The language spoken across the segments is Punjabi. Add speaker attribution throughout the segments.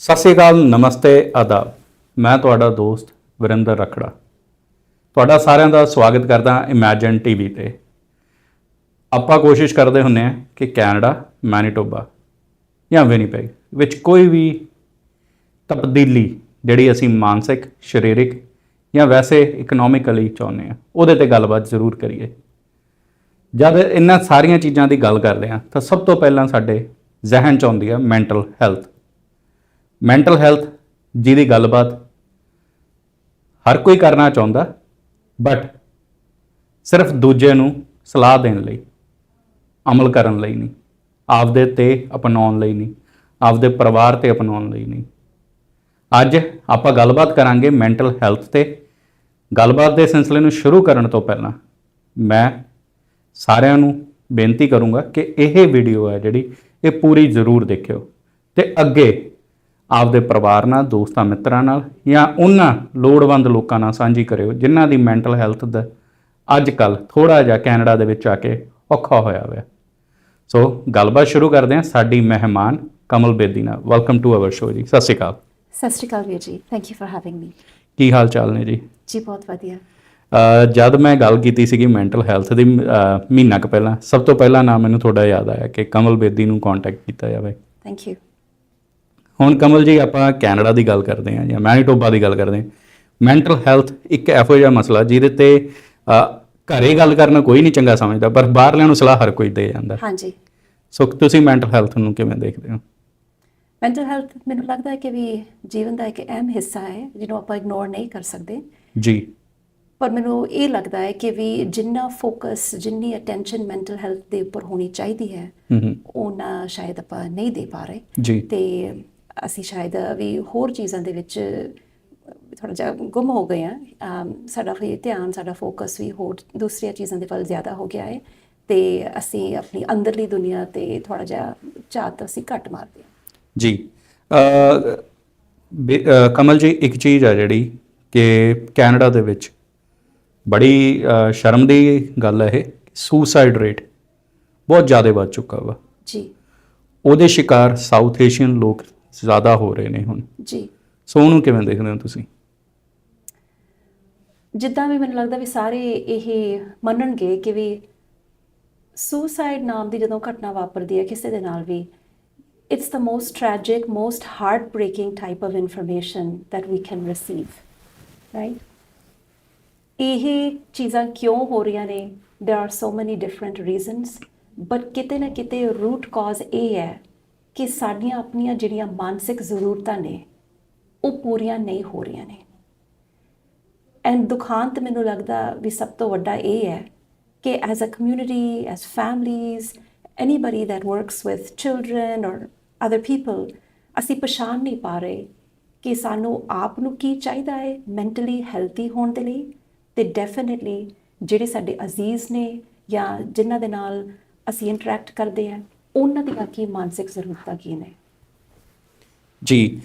Speaker 1: ਸਤਿ ਸ਼੍ਰੀ ਅਕਾਲ, ਨਮਸਤੇ, ਆਦਾਬ। ਮੈਂ ਤੁਹਾਡਾ ਦੋਸਤ ਵਰਿੰਦਰ ਰਖੜਾ। ਤੁਹਾਡਾ ਸਾਰਿਆਂ ਦਾ ਸਵਾਗਤ ਕਰਦਾ ਇਮੇਜਿਨ ਟੀਵੀ ਤੇ। ਆਪਾਂ ਕੋਸ਼ਿਸ਼ ਕਰਦੇ ਹੁੰਨੇ ਆ ਕਿ ਕੈਨੇਡਾ, ਮੈਨੀਟੋਬਾ ਜਾਂ ਵਿਨੀਪੈਗ ਵਿੱਚ ਕੋਈ ਵੀ ਤਬਦੀਲੀ ਜਿਹੜੀ ਅਸੀਂ ਮਾਨਸਿਕ, ਸਰੀਰਕ ਜਾਂ ਵੈਸੇ ਇਕਨੋਮਿਕਲੀ ਚਾਹੁੰਦੇ ਆ ਉਹਦੇ ਤੇ ਗੱਲਬਾਤ ਜ਼ਰੂਰ ਕਰੀਏ। ਜਦ ਇਹਨਾਂ ਸਾਰੀਆਂ ਚੀਜ਼ਾਂ ਦੀ ਗੱਲ ਕਰਦੇ ਆ ਤਾਂ ਸਭ ਤੋਂ ਪਹਿਲਾਂ ਸਾਡੇ ਜ਼ਿਹਨ ਚ ਆਉਂਦੀ ਆ ਮੈਂਟਲ ਹੈਲਥ ਮੈਂਟਲ ਹੈਲਥ ਜਿਹਦੀ ਗੱਲਬਾਤ ਹਰ ਕੋਈ ਕਰਨਾ ਚਾਹੁੰਦਾ ਬਟ ਸਿਰਫ ਦੂਜੇ ਨੂੰ ਸਲਾਹ ਦੇਣ ਲਈ, ਅਮਲ ਕਰਨ ਲਈ ਨਹੀਂ, ਆਪਦੇ ਤੇ ਅਪਣਾਉਣ ਲਈ ਨਹੀਂ, ਆਪਦੇ ਪਰਿਵਾਰ ਤੇ ਅਪਣਾਉਣ ਲਈ ਨਹੀਂ। ਅੱਜ ਆਪਾਂ ਗੱਲਬਾਤ ਕਰਾਂਗੇ ਮੈਂਟਲ ਹੈਲਥ ਤੇ। ਗੱਲਬਾਤ ਦੇ ਸਿਲਸਿਲੇ ਨੂੰ ਸ਼ੁਰੂ ਕਰਨ ਤੋਂ ਪਹਿਲਾਂ ਮੈਂ ਸਾਰਿਆਂ ਨੂੰ ਬੇਨਤੀ ਕਰੂੰਗਾ ਕਿ ਇਹ ਵੀਡੀਓ ਹੈ ਜਿਹੜੀ ਇਹ ਪੂਰੀ ਜ਼ਰੂਰ ਦੇਖਿਓ ਤੇ ਅੱਗੇ ਆਪਦੇ ਪਰਿਵਾਰ ਨਾਲ ਦੋਸਤਾਂ ਮਿੱਤਰਾਂ ਨਾਲ ਜਾਂ ਉਹਨਾਂ ਲੋੜਵੰਦ ਲੋਕਾਂ ਨਾਲ ਸਾਂਝੀ ਕਰਿਓ ਜਿਨ੍ਹਾਂ ਦੀ ਮੈਂਟਲ ਹੈਲਥ ਦਾ ਅੱਜ ਕੱਲ ਥੋੜਾ ਜਿਹਾ ਕੈਨੇਡਾ ਦੇ ਵਿੱਚ ਆ ਕੇ ਔਖਾ ਹੋਇਆ ਹੋਇਆ। ਸੋ ਗੱਲਬਾਤ ਸ਼ੁਰੂ ਕਰਦੇ ਹਾਂ ਸਾਡੀ ਮਹਿਮਾਨ ਕਮਲ ਬੇਦੀ ਨਾਲ। ਵੈਲਕਮ ਟੂ ਆਵਰ ਸ਼ੋ ਜੀ। ਸਤਿ ਸ਼੍ਰੀ ਅਕਾਲ।
Speaker 2: ਸਤਿ ਸ਼੍ਰੀ ਅਕਾਲ ਵੀਰ ਜੀ। Thank you for having me
Speaker 1: ਕੀ ਹਾਲ ਚਾਲ ਨੇ ਜੀ?
Speaker 2: ਜੀ ਬਹੁਤ ਵਧੀਆ।
Speaker 1: ਜਦ ਮੈਂ ਗੱਲ ਕੀਤੀ ਸੀਗੀ ਮੈਂਟਲ ਹੈਲਥ ਦੀ ਮਹੀਨਾ ਕੁ ਪਹਿਲਾਂ ਸਭ ਤੋਂ ਪਹਿਲਾਂ ਨਾਮ ਮੈਨੂੰ ਤੁਹਾਡਾ ਯਾਦ ਆਇਆ ਕਿ ਕਮਲ ਬੇਦੀ ਨੂੰ ਕੰਟੈਕਟ ਕੀਤਾ ਜਾਵੇ।
Speaker 2: ਥੈਂਕ ਯੂ
Speaker 1: ਹੁਣ ਕਮਲ ਜੀ ਆਪਾਂ ਕੈਨੇਡਾ ਦੀ ਗੱਲ ਕਰਦੇ ਹਾਂ ਜਾਂ ਮੈਨੀਟੋਬਾ ਦੀ ਗੱਲ ਕਰਦੇ ਹਾਂ। ਮੈਂਟਲ ਹੈਲਥ ਇੱਕ ਇਹੋ ਜਿਹਾ ਮਸਲਾ ਜਿਹਦੇ ਤੇ ਘਰੇ ਗੱਲ ਕਰਨਾ ਕੋਈ ਨਹੀਂ ਚੰਗਾ ਸਮਝਦਾ ਪਰ ਬਾਹਰਲਿਆਂ ਨੂੰ ਸਲਾਹ ਹਰ ਕੋਈ ਦੇ ਜਾਂਦਾ।
Speaker 2: ਹਾਂਜੀ।
Speaker 1: ਸੋ ਤੁਸੀਂ ਮੈਂਟਲ ਹੈਲਥ ਨੂੰ ਕਿਵੇਂ ਦੇਖਦੇ ਹੋ?
Speaker 2: ਮੈਂਟਲ ਹੈਲਥ ਮੈਨੂੰ ਲੱਗਦਾ ਹੈ ਕਿ ਵੀ ਜੀਵਨ ਦਾ ਇੱਕ ਅਹਿਮ ਹਿੱਸਾ ਹੈ ਜਿਹਨੂੰ ਆਪਾਂ ਇਗਨੋਰ ਨਹੀਂ ਕਰ ਸਕਦੇ।
Speaker 1: ਜੀ।
Speaker 2: ਪਰ ਮੈਨੂੰ ਇਹ ਲੱਗਦਾ ਹੈ ਕਿ ਵੀ ਜਿੰਨਾ ਫੋਕਸ ਜਿੰਨੀ ਅਟੈਂਸ਼ਨ ਮੈਂਟਲ ਹੈਲਥ ਦੇ ਉੱਪਰ ਹੋਣੀ ਚਾਹੀਦੀ ਹੈ ਉਹਨਾਂ ਸ਼ਾਇਦ ਆਪਾਂ ਨਹੀਂ ਦੇ ਪਾ ਰਹੇ।
Speaker 1: ਜੀ।
Speaker 2: ਤੇ ਅਸੀਂ ਸ਼ਾਇਦ ਵੀ ਹੋਰ ਚੀਜ਼ਾਂ ਦੇ ਵਿੱਚ ਥੋੜਾ ਜਿਹਾ ਗੁੰਮ ਹੋ ਗਏ ਆ ਸਾਡਾ ਵੀ ਧਿਆਨ ਸਾਡਾ ਫੋਕਸ ਵੀ ਹੋਰ ਦੂਸਰੀਆਂ ਚੀਜ਼ਾਂ ਦੇ ਵੱਲ ਜ਼ਿਆਦਾ ਹੋ ਗਿਆ ਹੈ ਤੇ ਅਸੀਂ ਆਪਣੀ ਅੰਦਰਲੀ ਦੁਨੀਆ ਤੇ ਥੋੜਾ ਜਿਹਾ ਝਾਤ ਅਸੀਂ ਘੱਟ ਮਾਰਦੇ ਹਾਂ।
Speaker 1: ਜੀ ਕਮਲ ਜੀ ਇੱਕ ਚੀਜ਼ ਆ ਜਿਹੜੀ ਕਿ ਕੈਨੇਡਾ ਦੇ ਵਿੱਚ ਬੜੀ ਸ਼ਰਮ ਦੀ ਗੱਲ ਹੈ ਇਹ ਸੁਸਾਈਡ ਰੇਟ ਬਹੁਤ ਜ਼ਿਆਦਾ ਵੱਧ ਚੁੱਕਾ ਵਾ।
Speaker 2: ਜੀ।
Speaker 1: ਉਹਦੇ ਸ਼ਿਕਾਰ ਸਾਊਥ ਏਸ਼ੀਅਨ ਲੋਕ ਜ਼ਿਆਦਾ ਹੋ ਰਹੇ ਨੇ ਹੁਣ
Speaker 2: ਜੀ
Speaker 1: ਸੋ ਉਹਨੂੰ ਕਿਵੇਂ ਦੇਖਦੇ ਹੋ ਤੁਸੀਂ
Speaker 2: ਜਿੱਦਾਂ ਵੀ ਮੈਨੂੰ ਲੱਗਦਾ ਵੀ ਸਾਰੇ ਇਹ ਮੰਨਣਗੇ ਕਿ ਵੀ ਸੁਸਾਈਡ ਨਾਮ ਦੀ ਜਦੋਂ ਘਟਨਾ ਵਾਪਰਦੀ ਹੈ ਕਿਸੇ ਦੇ ਨਾਲ ਵੀ it's the most tragic most heartbreaking type of information that we can receive right ਇਹ ਚੀਜ਼ਾਂ ਕਿਉਂ ਹੋ ਰਹੀਆਂ ਨੇ there are so many different reasons but ਕਿਤੇ ਨਾ ਕਿਤੇ root cause ਇਹ ਹੈ ਕਿ ਸਾਡੀਆਂ ਆਪਣੀਆਂ ਜਿਹੜੀਆਂ ਮਾਨਸਿਕ ਜ਼ਰੂਰਤਾਂ ਨੇ, ਉਹ ਪੂਰੀਆਂ ਨਹੀਂ ਹੋ ਰਹੀਆਂ ਨੇ। ਐਂਡ ਦੁਖਾਂਤ ਮੈਨੂੰ ਲੱਗਦਾ ਵੀ ਸਭ ਤੋਂ ਵੱਡਾ ਇਹ ਹੈ ਕਿ as a community as families anybody that works with children or other people ਅਸੀਂ ਪਛਾਣ ਨਹੀਂ ਪਾ ਰਹੇ ਕਿ ਸਾਨੂੰ ਆਪ ਨੂੰ ਕੀ ਚਾਹੀਦਾ ਹੈ ਮੈਂਟਲੀ ਹੈਲਥੀ ਹੋਣ ਦੇ ਲਈ ਤੇ ਡੈਫੀਨਿਟਲੀ ਜਿਹੜੇ ਸਾਡੇ ਅਜ਼ੀਜ਼ ਨੇ ਜਾਂ ਜਿਨ੍ਹਾਂ ਦੇ ਨਾਲ ਅਸੀਂ ਇੰਟਰੈਕਟ ਕਰਦੇ ਹਾਂ ਉਹਨਾਂ ਦੀਆਂ ਕੀ ਮਾਨਸਿਕ ਜ਼ਰੂਰਤਾਂ ਕੀ ਨੇ?
Speaker 1: ਜੀ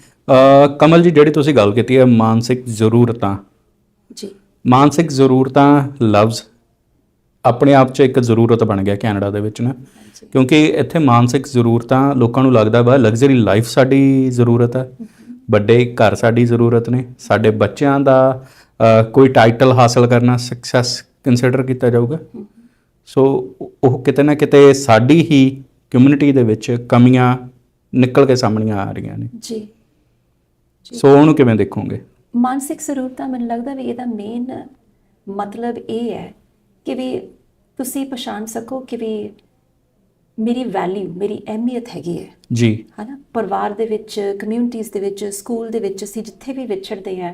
Speaker 1: ਕਮਲ ਜੀ ਜਿਹੜੀ ਤੁਸੀਂ ਗੱਲ ਕੀਤੀ ਹੈ ਮਾਨਸਿਕ ਜ਼ਰੂਰਤਾਂ।
Speaker 2: ਜੀ।
Speaker 1: ਮਾਨਸਿਕ ਜ਼ਰੂਰਤਾਂ ਲਫ਼ਜ਼ ਆਪਣੇ ਆਪ 'ਚ ਇੱਕ ਜ਼ਰੂਰਤ ਬਣ ਗਿਆ ਕੈਨੇਡਾ ਦੇ ਵਿੱਚ ਨਾ। ਕਿਉਂਕਿ ਇੱਥੇ ਮਾਨਸਿਕ ਜ਼ਰੂਰਤਾਂ ਲੋਕਾਂ ਨੂੰ ਲੱਗਦਾ ਵਾ ਲਗਜ਼ਰੀ ਲਾਈਫ ਸਾਡੀ ਜ਼ਰੂਰਤ ਹੈ। ਵੱਡੇ ਘਰ ਸਾਡੀ ਜ਼ਰੂਰਤ ਨੇ ਸਾਡੇ ਬੱਚਿਆਂ ਦਾ ਕੋਈ ਟਾਈਟਲ ਹਾਸਲ ਕਰਨਾ ਸਕਸੈਸ ਕੰਸੀਡਰ ਕੀਤਾ ਜਾਊਗਾ। ਸੋ ਉਹ ਕਿਤੇ ਨਾ ਕਿਤੇ ਸਾਡੀ ਹੀ ਕਮਿਊਨਿਟੀ ਦੇ ਵਿੱਚ ਕਮੀਆਂ ਨਿਕਲ ਕੇ ਸਾਹਮਣੇ ਆ ਰਹੀਆਂ ਨੇ।
Speaker 2: ਜੀ।
Speaker 1: ਸੋ ਉਹਨੂੰ ਕਿਵੇਂ ਦੇਖੋਗੇ?
Speaker 2: ਮਾਨਸਿਕ ਜ਼ਰੂਰਤਾਂ ਮੈਨੂੰ ਲੱਗਦਾ ਵੀ ਇਹਦਾ ਮੇਨ ਮਤਲਬ ਇਹ ਹੈ ਕਿ ਵੀ ਤੁਸੀਂ ਪਛਾਣ ਸਕੋ ਕਿ ਵੀ ਮੇਰੀ ਵੈਲਿਊ ਮੇਰੀ ਅਹਿਮੀਅਤ ਹੈਗੀ ਹੈ।
Speaker 1: ਜੀ।
Speaker 2: ਹਨਾ? ਪਰਿਵਾਰ ਦੇ ਵਿੱਚ ਕਮਿਊਨਿਟੀਜ਼ ਦੇ ਵਿੱਚ ਸਕੂਲ ਦੇ ਵਿੱਚ ਅਸੀਂ ਜਿੱਥੇ ਵੀ ਵਿਛੜਦੇ ਹਾਂ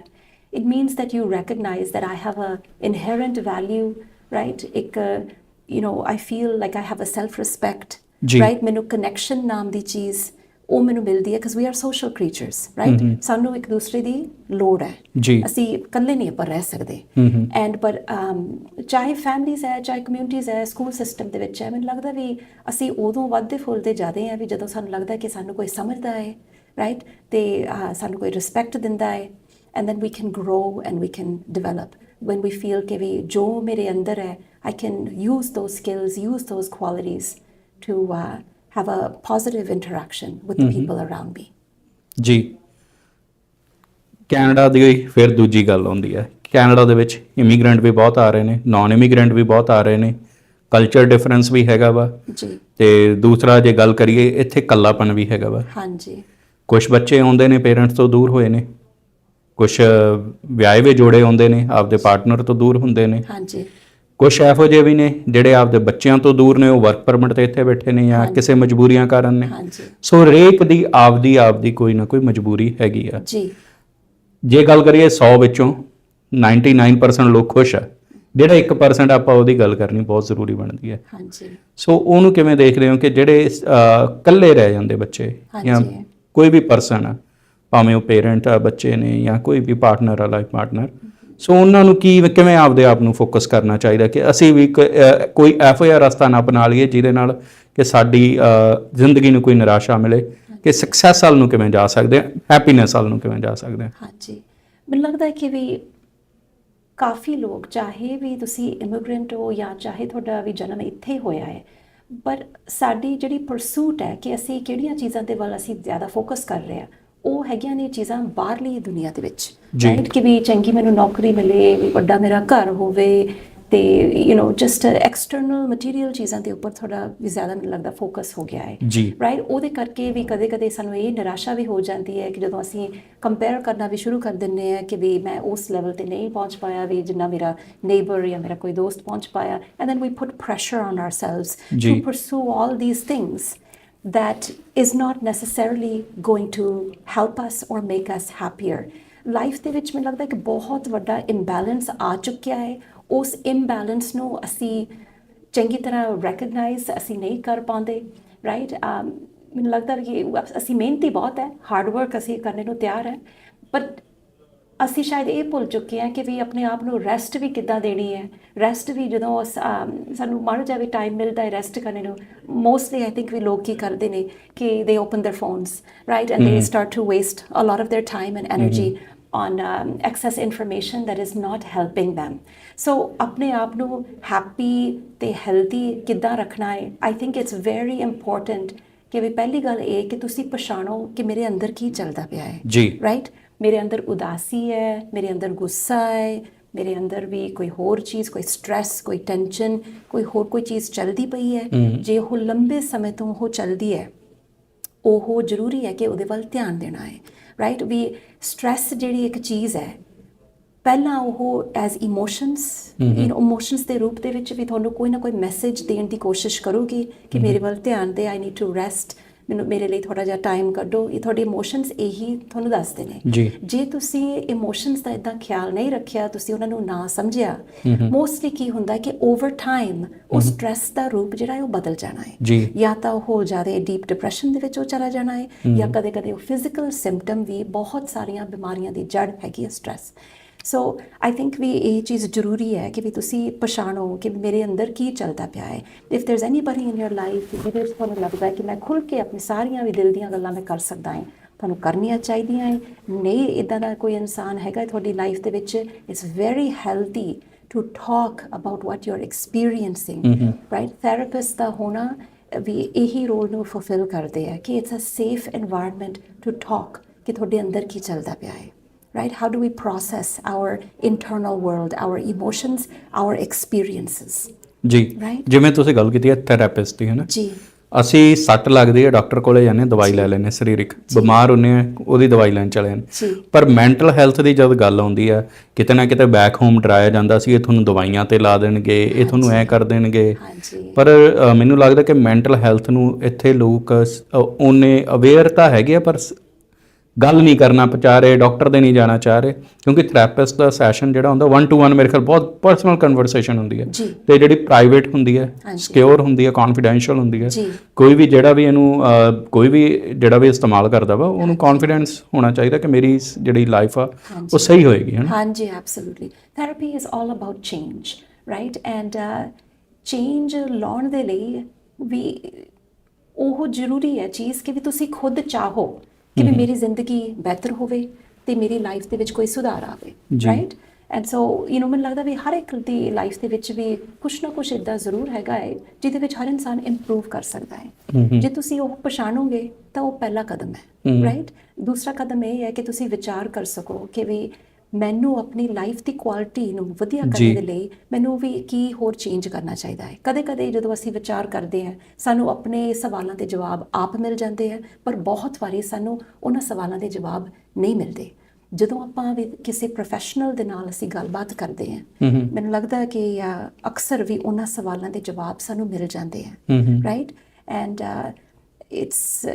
Speaker 2: it means that you recognize that I have a inherent value right? ਇੱਕ you know I feel like I have a self respect
Speaker 1: ਜੀ।
Speaker 2: right? ਮੈਨੂੰ ਕਨੈਕਸ਼ਨ ਨਾਮ ਦੀ ਚੀਜ਼ ਉਹ ਮੈਨੂੰ ਮਿਲਦੀ ਹੈ because we are social creatures right? ਸਾਨੂੰ ਇੱਕ ਦੂਸਰੇ ਦੀ ਲੋੜ ਹੈ।
Speaker 1: ਜੀ।
Speaker 2: ਅਸੀਂ ਇਕੱਲੇ ਨਹੀਂ ਆਪਾਂ ਰਹਿ ਸਕਦੇ।
Speaker 1: ਹੂੰ ਹੂੰ
Speaker 2: ਐਂਡ ਪਰ ਚਾਹੇ ਫੈਮਲੀਜ਼ ਹੈ ਚਾਹੇ ਕਮਿਊਨਿਟੀਜ਼ ਹੈ ਸਕੂਲ ਸਿਸਟਮ ਦੇ ਵਿੱਚ ਹੈ ਮੈਨੂੰ ਲੱਗਦਾ ਵੀ ਅਸੀਂ ਉਦੋਂ ਵੱਧਦੇ ਫੁੱਲਦੇ ਜਾਂਦੇ ਆ ਵੀ ਜਦੋਂ ਸਾਨੂੰ ਲੱਗਦਾ ਕਿ ਸਾਨੂੰ ਕੋਈ ਸਮਝਦਾ ਹੈ ਰਾਈਟ ਤੇ ਸਾਨੂੰ ਕੋਈ ਰਿਸਪੈਕਟ ਦਿੰਦਾ ਹੈ। And then we can grow and we can develop when we feel ਕਿ ਵੀ ਜੋ ਮੇਰੇ ਅੰਦਰ ਹੈ I can use those skills use those qualities to uh, have a positive interaction with the people around me.
Speaker 1: ਜੀ। ਕੈਨੇਡਾ ਦੀ ਫਿਰ ਦੂਜੀ ਗੱਲ ਆਉਂਦੀ ਹੈ। ਕੈਨੇਡਾ ਦੇ ਵਿੱਚ ਇਮੀਗ੍ਰੈਂਟ ਵੀ ਬਹੁਤ ਆ ਰਹੇ ਨੇ ਨਾਨ ਇਮੀਗ੍ਰੈਂਟ ਵੀ ਬਹੁਤ ਆ ਰਹੇ ਨੇ। ਕਲਚਰ ਡਿਫਰੈਂਸ ਵੀ ਹੈਗਾ ਵਾ।
Speaker 2: ਜੀ।
Speaker 1: ਤੇ ਦੂਸਰਾ ਜੇ ਗੱਲ ਕਰੀਏ ਇੱਥੇ ਕੱਲਾਪਨ ਵੀ ਹੈਗਾ ਵਾ।
Speaker 2: ਹਾਂਜੀ।
Speaker 1: ਕੁਝ ਬੱਚੇ ਆਉਂਦੇ ਨੇ ਪੇਰੈਂਟਸ ਤੋਂ ਦੂਰ ਹੋਏ ਨੇ। ਕੁਝ ਵਿਆਹੇ ਵੇ ਜੋੜੇ ਆਉਂਦੇ ਨੇ ਆਪਦੇ ਪਾਰਟਨਰ ਤੋਂ ਦੂਰ ਹੁੰਦੇ ਨੇ।
Speaker 2: ਹਾਂਜੀ।
Speaker 1: ਕੁਝ ਇਹੋ ਜਿਹੇ ਵੀ ਨੇ ਜਿਹੜੇ ਆਪਦੇ ਬੱਚਿਆਂ ਤੋਂ ਦੂਰ ਨੇ ਉਹ ਵਰਕ ਪਰਮਿਟ ਤੇ ਇੱਥੇ ਬੈਠੇ ਨੇ ਜਾਂ ਕਿਸੇ ਮਜਬੂਰੀਆਂ ਕਾਰਨ ਨੇ। ਸੋ ਹਰੇਕ ਦੀ ਆਪਦੀ ਆਪਦੀ ਕੋਈ ਨਾ ਕੋਈ ਮਜਬੂਰੀ ਹੈਗੀ ਆ।
Speaker 2: ਜੀ।
Speaker 1: ਜੇ ਗੱਲ ਕਰੀਏ 100 ਵਿੱਚੋਂ 99% ਲੋਕ ਖੁਸ਼ ਆ। ਜਿਹੜਾ 1% ਆਪਾਂ ਉਹਦੀ ਗੱਲ ਕਰਨੀ ਬਹੁਤ ਜ਼ਰੂਰੀ ਬਣਦੀ ਹੈ।
Speaker 2: ਹਾਂਜੀ।
Speaker 1: ਸੋ ਉਹਨੂੰ ਕਿਵੇਂ ਦੇਖਦੇ ਹੋ ਕਿ ਜਿਹੜੇ ਇਕੱਲੇ ਰਹਿ ਜਾਂਦੇ ਬੱਚੇ ਜਾਂ। ਕੋਈ ਵੀ ਪਰਸਨ ਆ ਭਾਵੇਂ ਉਹ ਪੇਰੈਂਟ ਆ ਬੱਚੇ ਨੇ ਜਾਂ ਕੋਈ ਵੀ ਪਾਰਟਨਰ ਆ ਲਾਈਫ ਪਾਰਟਨਰ ਸੋ ਉਹਨਾਂ ਨੂੰ ਕੀ ਕਿਵੇਂ ਆਪਦੇ ਆਪ ਨੂੰ ਫੋਕਸ ਕਰਨਾ ਚਾਹੀਦਾ ਕਿ ਅਸੀਂ ਵੀ ਕੋਈ ਇਹੋ ਜਿਹਾ ਰਸਤਾ ਨਾ ਅਪਣਾ ਲਈਏ ਜਿਹਦੇ ਨਾਲ ਕਿ ਸਾਡੀ ਜ਼ਿੰਦਗੀ ਨੂੰ ਕੋਈ ਨਿਰਾਸ਼ਾ ਮਿਲੇ ਕਿ ਸਕਸੈਸ ਵੱਲ ਨੂੰ ਕਿਵੇਂ ਜਾ ਸਕਦੇ ਹਾਂ ਹੈਪੀਨੈਸ ਵੱਲ ਨੂੰ ਕਿਵੇਂ ਜਾ ਸਕਦੇ ਹਾਂ।
Speaker 2: ਹਾਂਜੀ। ਮੈਨੂੰ ਲੱਗਦਾ ਹੈ ਕਿ ਵੀ ਕਾਫੀ ਲੋਕ ਚਾਹੇ ਵੀ ਤੁਸੀਂ ਇਮੀਗ੍ਰੈਂਟ ਹੋ ਜਾਂ ਚਾਹੇ ਤੁਹਾਡਾ ਵੀ ਜਨਮ ਇੱਥੇ ਹੋਇਆ ਹੈ ਪਰ ਸਾਡੀ ਜਿਹੜੀ ਪਰਸੂਟ ਹੈ ਕਿ ਅਸੀਂ ਕਿਹੜੀਆਂ ਚੀਜ਼ਾਂ ਦੇ ਵੱਲ ਅਸੀਂ ਜ਼ਿਆਦਾ ਫੋਕਸ ਕਰ ਰਹੇ ਹਾਂ ਉਹ ਹੈਗੀਆਂ ਨੇ ਚੀਜ਼ਾਂ ਬਾਹਰਲੀ ਦੁਨੀਆ ਦੇ ਵਿੱਚ। Right? ਕਿ ਵੀ ਚੰਗੀ ਮੈਨੂੰ ਨੌਕਰੀ ਮਿਲੇ ਵੀ ਵੱਡਾ ਮੇਰਾ ਘਰ ਹੋਵੇ ਤੇ you know just external material ਚੀਜ਼ਾਂ ਦੇ ਉੱਪਰ ਥੋੜਾ ਵੀ ਜ਼ਿਆਦਾ ਮੈਨੂੰ ਲੱਗਦਾ ਫੋਕਸ ਹੋ ਗਿਆ ਹੈ ਰਾਈਟ ਉਹਦੇ ਕਰਕੇ ਵੀ ਕਦੇ-ਕਦੇ ਸਾਨੂੰ ਇਹ ਨਿਰਾਸ਼ਾ ਵੀ ਹੋ ਜਾਂਦੀ ਹੈ ਕਿ ਜਦੋਂ ਅਸੀਂ ਕੰਪੇਅਰ ਕਰਨਾ ਵੀ ਸ਼ੁਰੂ ਕਰ ਦਿੰਨੇ ਆ ਕਿ ਵੀ ਮੈਂ ਉਸ ਲੈਵਲ ਤੇ ਨਹੀਂ ਪਹੁੰਚ ਪਾਇਆ ਵੀ ਜਿੰਨਾ ਮੇਰਾ ਨੇਬਰ ਜਾਂ ਮੇਰਾ ਕੋਈ ਦੋਸਤ ਪਹੁੰਚ ਪਾਇਆ and then we put pressure on ourselves. To pursue all these things that is not necessarily going to help us or make us happier. Life ਦੇ ਵਿੱਚ ਮੈਨੂੰ ਲੱਗਦਾ ਕਿ ਬਹੁਤ ਵੱਡਾ ਇੰਬੈਲੈਂਸ ਆ ਚੁੱਕਿਆ ਹੈ। ਉਸ ਇੰਬੈਲੈਂਸ ਨੂੰ ਅਸੀਂ ਚੰਗੀ ਤਰ੍ਹਾਂ ਰੈਕਗਨਾਈਜ਼ ਅਸੀਂ ਨਹੀਂ ਕਰ ਪਾਉਂਦੇ ਰਾਈਟ ਮੈਨੂੰ ਲੱਗਦਾ ਕਿ ਅਸੀਂ ਮਿਹਨਤੀ ਬਹੁਤ ਹੈ। ਹਾਰਡ ਵਰਕ ਅਸੀਂ ਕਰਨੇ ਨੂੰ ਤਿਆਰ ਹੈ। ਬਟ ਅਸੀਂ ਸ਼ਾਇਦ ਇਹ ਭੁੱਲ ਚੁੱਕੇ ਹਾਂ ਕਿ ਵੀ ਆਪਣੇ ਆਪ ਨੂੰ ਰੈਸਟ ਵੀ ਕਿੱਦਾਂ ਦੇਣੀ ਹੈ। ਰੈਸਟ ਵੀ ਜਦੋਂ ਸਾਨੂੰ ਮਾੜਾ ਜਿਹਾ ਵੀ ਟਾਈਮ ਮਿਲਦਾ ਹੈ ਰੈਸਟ ਕਰਨ ਨੂੰ ਮੋਸਟਲੀ ਆਈ ਥਿੰਕ ਵੀ ਲੋਕ ਕੀ ਕਰਦੇ ਨੇ ਕਿ they open their phones right and they start to waste a lot of their time and energy on access information information is is helping helping so ਆਪਣੇ ਆਪ ਨੂੰ ਹੈਪੀ ਤੇ ਹੈਲਦੀ ਕਿੱਦਾਂ ਰੱਖਣਾ ਹੈ? I think it's very important ਕਿ ਵੀ ਪਹਿਲੀ ਗੱਲ ਇਹ ਕਿ ਤੁਸੀਂ ਪਛਾਣੋ ਕਿ ਮੇਰੇ ਅੰਦਰ ਕੀ ਚੱਲਦਾ ਪਿਆ ਹੈ
Speaker 1: ਜੀ।
Speaker 2: ਰਾਈਟ ਮੇਰੇ ਅੰਦਰ ਉਦਾਸੀ ਹੈ ਮੇਰੇ ਅੰਦਰ ਗੁੱਸਾ ਹੈ ਮੇਰੇ ਅੰਦਰ ਵੀ ਕੋਈ ਹੋਰ ਚੀਜ਼ ਕੋਈ ਸਟ्रेस ਕੋਈ ਟੈਨਸ਼ਨ ਕੋਈ ਹੋਰ ਕੋਈ ਚੀਜ਼ ਚੱਲਦੀ ਪਈ ਹੈ ਜੇ ਉਹ ਲੰਬੇ ਸਮੇਂ ਤੋਂ ਉਹ ਚੱਲਦੀ ਹੈ ਉਹ ਜ਼ਰੂਰੀ ਹੈ ਕਿ ਉਹਦੇ ਵੱਲ ਧਿਆਨ ਦੇਣਾ ਹੈ ਰਾਈਟ ਵੀ ਸਟ्रेस ਜਿਹੜੀ ਇੱਕ ਚੀਜ਼ ਹੈ ਪਹਿਲਾਂ ਉਹ ਐਜ਼ ਇਮੋਸ਼ਨਸ ਇਨ ਇਮੋਸ਼ਨਸ ਦੇ ਰੂਪ ਦੇ ਵਿੱਚ ਵੀ ਤੁਹਾਨੂੰ ਕੋਈ ਨਾ ਕੋਈ ਮੈਸੇਜ ਦੇਣ ਦੀ ਕੋਸ਼ਿਸ਼ ਕਰੂਗੀ ਕਿ ਮੇਰੇ ਵੱਲ ਧਿਆਨ ਦੇ ਆਈ ਨੀਡ ਟੂ ਰੈਸਟ ਮੈਨੂੰ ਮੇਰੇ ਲਈ ਥੋੜਾ ਜਿਹਾ ਟਾਈਮ ਕੱਢੋ। ਇਹ ਤੁਹਾਡੇ ਇਮੋਸ਼ਨਸ ਇਹੀ ਤੁਹਾਨੂੰ ਦੱਸਦੇ ਨੇ।
Speaker 1: ਜੇ।
Speaker 2: ਤੁਸੀਂ ਇਮੋਸ਼ਨਸ ਦਾ ਇਦਾਂ ਖਿਆਲ ਨਹੀਂ ਰੱਖਿਆ ਤੁਸੀਂ ਉਹਨਾਂ ਨੂੰ ਨਾ ਸਮਝਿਆ ਮੋਸਟਲੀ ਕੀ ਹੁੰਦਾ ਕਿ ਓਵਰ ਟਾਈਮ ਉਹ ਸਟ्रेस ਦਾ ਰੂਪ ਜਿਹੜਾ ਉਹ ਬਦਲ ਜਾਣਾ ਹੈ।
Speaker 1: ਜਾਂ।
Speaker 2: ਤਾਂ ਉਹ ਹੋ ਜਾਵੇ ਡੀਪ ਡਿਪਰੈਸ਼ਨ ਦੇ ਵਿੱਚ ਉਹ ਚਲਾ ਜਾਣਾ ਹੈ ਜਾਂ ਕਦੇ-ਕਦੇ ਉਹ ਫਿਜ਼ੀਕਲ ਸਿੰਪਟਮ ਵੀ ਬਹੁਤ ਸਾਰੀਆਂ ਬਿਮਾਰੀਆਂ ਦੀ ਜੜ ਹੈਗੀ ਹੈ stress so I think we ਇਹ ਚੀਜ਼ ਜ਼ਰੂਰੀ ਹੈ ਕਿ ਵੀ ਤੁਸੀਂ ਪਛਾਣੋ ਕਿ ਮੇਰੇ ਅੰਦਰ ਕੀ ਚੱਲਦਾ ਪਿਆ ਹੈ। If there is anybody in your life ਜਿਹਦੇ ਵਿੱਚ ਤੁਹਾਨੂੰ ਲੱਗਦਾ ਕਿ ਮੈਂ ਖੁੱਲ ਕੇ ਆਪਣੇ ਸਾਰੀਆਂ ਵੀ ਦਿਲ ਦੀਆਂ ਗੱਲਾਂ ਮੈਂ ਕਰ ਸਕਦਾ ਹਾਂ ਤੁਹਾਨੂੰ ਕਰਨੀਆਂ ਚਾਹੀਦੀਆਂ ਹੈ। ਨਹੀਂ ਇਦਾਂ ਦਾ ਕੋਈ ਇਨਸਾਨ ਹੈਗਾ ਤੁਹਾਡੀ ਲਾਈਫ ਦੇ ਵਿੱਚ it's very healthy to talk about what you are experiencing right therapist ਦਾ ਹੋਣਾ ਵੀ ਇਹੀ ਰੋਲ ਨੂੰ ਫੁੱਲਫਿਲ ਕਰਦੇ ਆ ਕਿ it's a safe environment to talk ਕਿ ਤੁਹਾਡੇ ਅੰਦਰ ਕੀ ਚੱਲਦਾ ਪਿਆ ਹੈ। Right? How do we process our internal world our emotions our experiences?
Speaker 1: ਜੀ
Speaker 2: Right.
Speaker 1: ਜਿਵੇਂ ਤੁਸੀਂ ਗੱਲ ਕੀਤੀ ਹੈ ਥੈਰੇਪਿਸਟ ਦੀ ਹੈ ਨਾ?
Speaker 2: ਜੀ।
Speaker 1: ਅਸੀਂ ਸੱਟ ਲੱਗਦੀ ਹੈ ਡਾਕਟਰ ਕੋਲੇ ਜਾਂਦੇ ਹਾਂ, ਦਵਾਈ ਲੈ ਲੈਂਦੇ ਹਾਂ ਸਰੀਰਕ। ਬਿਮਾਰ ਹੁੰਨੇ ਆ ਉਹਦੀ ਦਵਾਈ ਲੈਣ ਚਲੇ ਜਾਂਦੇ
Speaker 2: ਜੀ।
Speaker 1: ਪਰ ਮੈਂਟਲ ਹੈਲਥ ਦੀ ਜਦ ਗੱਲ ਆਉਂਦੀ ਹੈ ਕਿਤੇ ਨਾ ਕਿਤੇ ਬੈਕ ਹੋਮ ਡਰਾਇਆ ਜਾਂਦਾ ਸੀ ਇਹ ਤੁਹਾਨੂੰ ਦਵਾਈਆਂ ਤੇ ਲਾ ਦੇਣਗੇ ਇਹ ਤੁਹਾਨੂੰ ਐ ਕਰ ਦੇਣਗੇ।
Speaker 2: ਹਾਂਜੀ।
Speaker 1: ਪਰ ਅ, ਮੈਨੂੰ ਲੱਗਦਾ ਕਿ ਮੈਂਟਲ ਹੈਲਥ ਨੂੰ ਇੱਥੇ ਲੋਕ ਸ- ਅ, ਉਹਨੇ ਅਵੇਅਰ ਤਾਂ ਹੈਗੇ ਆ ਪਰ ਸ- ਗੱਲ ਨਹੀਂ ਕਰਨਾ ਪਚਾ ਰਹੇ ਡਾਕਟਰ ਦੇ ਨਹੀਂ ਜਾਣਾ ਚਾਹ ਰਹੇ ਕਿਉਂਕਿ ਥੈਰੇਪਿਸਟ ਦਾ ਸੈਸ਼ਨ ਜਿਹੜਾ ਹੁੰਦਾ 1 ਟੂ 1 ਮੇਰੇ ਖਿਆਲ ਬਹੁਤ ਪਰਸਨਲ ਕਨਵਰਸੇਸ਼ਨ ਹੁੰਦੀ ਹੈ। ਤੇ ਜਿਹੜੀ ਪ੍ਰਾਈਵੇਟ ਹੁੰਦੀ ਹੈ। ਸਿਕਿਉਰ ਹੁੰਦੀ ਹੈ ਕੌਨਫੀਡੈਂਸ਼ੀਅਲ ਹੁੰਦੀ ਹੈ। ਕੋਈ ਵੀ ਜਿਹੜਾ ਵੀ ਇਹਨੂੰ ਕੋਈ ਵੀ ਜਿਹੜਾ ਵੀ ਇਸਤੇਮਾਲ ਕਰਦਾ ਵਾ ਉਹਨੂੰ ਕੌਨਫੀਡੈਂਸ ਹੋਣਾ ਚਾਹੀਦਾ ਕਿ ਮੇਰੀ ਜਿਹੜੀ ਲਾਈਫ ਆ ਉਹ ਸਹੀ ਹੋਏਗੀ ਹੈ ਨਾ?
Speaker 2: ਹਾਂਜੀ therapy is all about change right? And uh, change ਲਾਉਣ ਦੇ ਲਈ ਵੀ ਉਹ ਜ਼ਰੂਰੀ ਹੈ ਚੀਜ਼ ਕਿ ਵੀ ਤੁਸੀਂ ਖੁਦ ਚਾਹੋ। ਕਿ ਵੀ ਮੇਰੀ ਜ਼ਿੰਦਗੀ ਬਿਹਤਰ ਹੋਵੇ ਤੇ ਮੇਰੀ ਲਾਈਫ ਦੇ ਵਿੱਚ ਕੋਈ ਸੁਧਾਰ ਆਵੇ। Right and so you know ਮੈਨੂੰ ਲੱਗਦਾ ਵੀ ਹਰ ਇੱਕ ਦੀ ਲਾਈਫ ਦੇ ਵਿੱਚ ਵੀ ਕੁਛ ਨਾ ਕੁਛ ਇਦਾਂ ਜ਼ਰੂਰ ਹੈਗਾ ਹੈ ਜਿਹਦੇ ਵਿੱਚ ਹਰ ਇਨਸਾਨ ਇੰਪਰੂਵ ਕਰ ਸਕਦਾ ਹੈ। ਜੇ ਤੁਸੀਂ ਉਹ ਪਛਾਣੋਗੇ ਤਾਂ ਉਹ ਪਹਿਲਾ ਕਦਮ ਹੈ। ਰਾਈਟ ਦੂਸਰਾ ਕਦਮ ਇਹ ਹੈ ਕਿ ਤੁਸੀਂ ਵਿਚਾਰ ਕਰ ਸਕੋ ਕਿ ਵੀ ਮੈਨੂੰ ਆਪਣੀ ਲਾਈਫ ਦੀ ਕੁਆਲਿਟੀ ਨੂੰ ਵਧੀਆ। ਕਰਨ ਦੇ ਲਈ ਮੈਨੂੰ ਵੀ ਕੀ ਹੋਰ ਚੇਂਜ ਕਰਨਾ ਚਾਹੀਦਾ ਹੈ? ਕਦੇ-ਕਦੇ ਜਦੋਂ ਅਸੀਂ ਵਿਚਾਰ ਕਰਦੇ ਹਾਂ ਸਾਨੂੰ ਆਪਣੇ ਸਵਾਲਾਂ ਦੇ ਜਵਾਬ ਆਪ ਮਿਲ ਜਾਂਦੇ ਆ ਪਰ ਬਹੁਤ ਵਾਰੀ ਸਾਨੂੰ ਉਹਨਾਂ ਸਵਾਲਾਂ ਦੇ ਜਵਾਬ ਨਹੀਂ ਮਿਲਦੇ। ਜਦੋਂ ਆਪਾਂ ਵੀ ਕਿਸੇ ਪ੍ਰੋਫੈਸ਼ਨਲ ਦੇ ਨਾਲ ਅਸੀਂ ਗੱਲਬਾਤ ਕਰਦੇ ਹਾਂ ਮੈਨੂੰ ਲੱਗਦਾ ਹੈ ਕਿ ਅਕਸਰ ਵੀ ਉਹਨਾਂ ਸਵਾਲਾਂ ਦੇ ਜਵਾਬ ਸਾਨੂੰ ਮਿਲ ਜਾਂਦੇ ਆ ਰਾਈਟ ਐਂਡ ਇਟਸ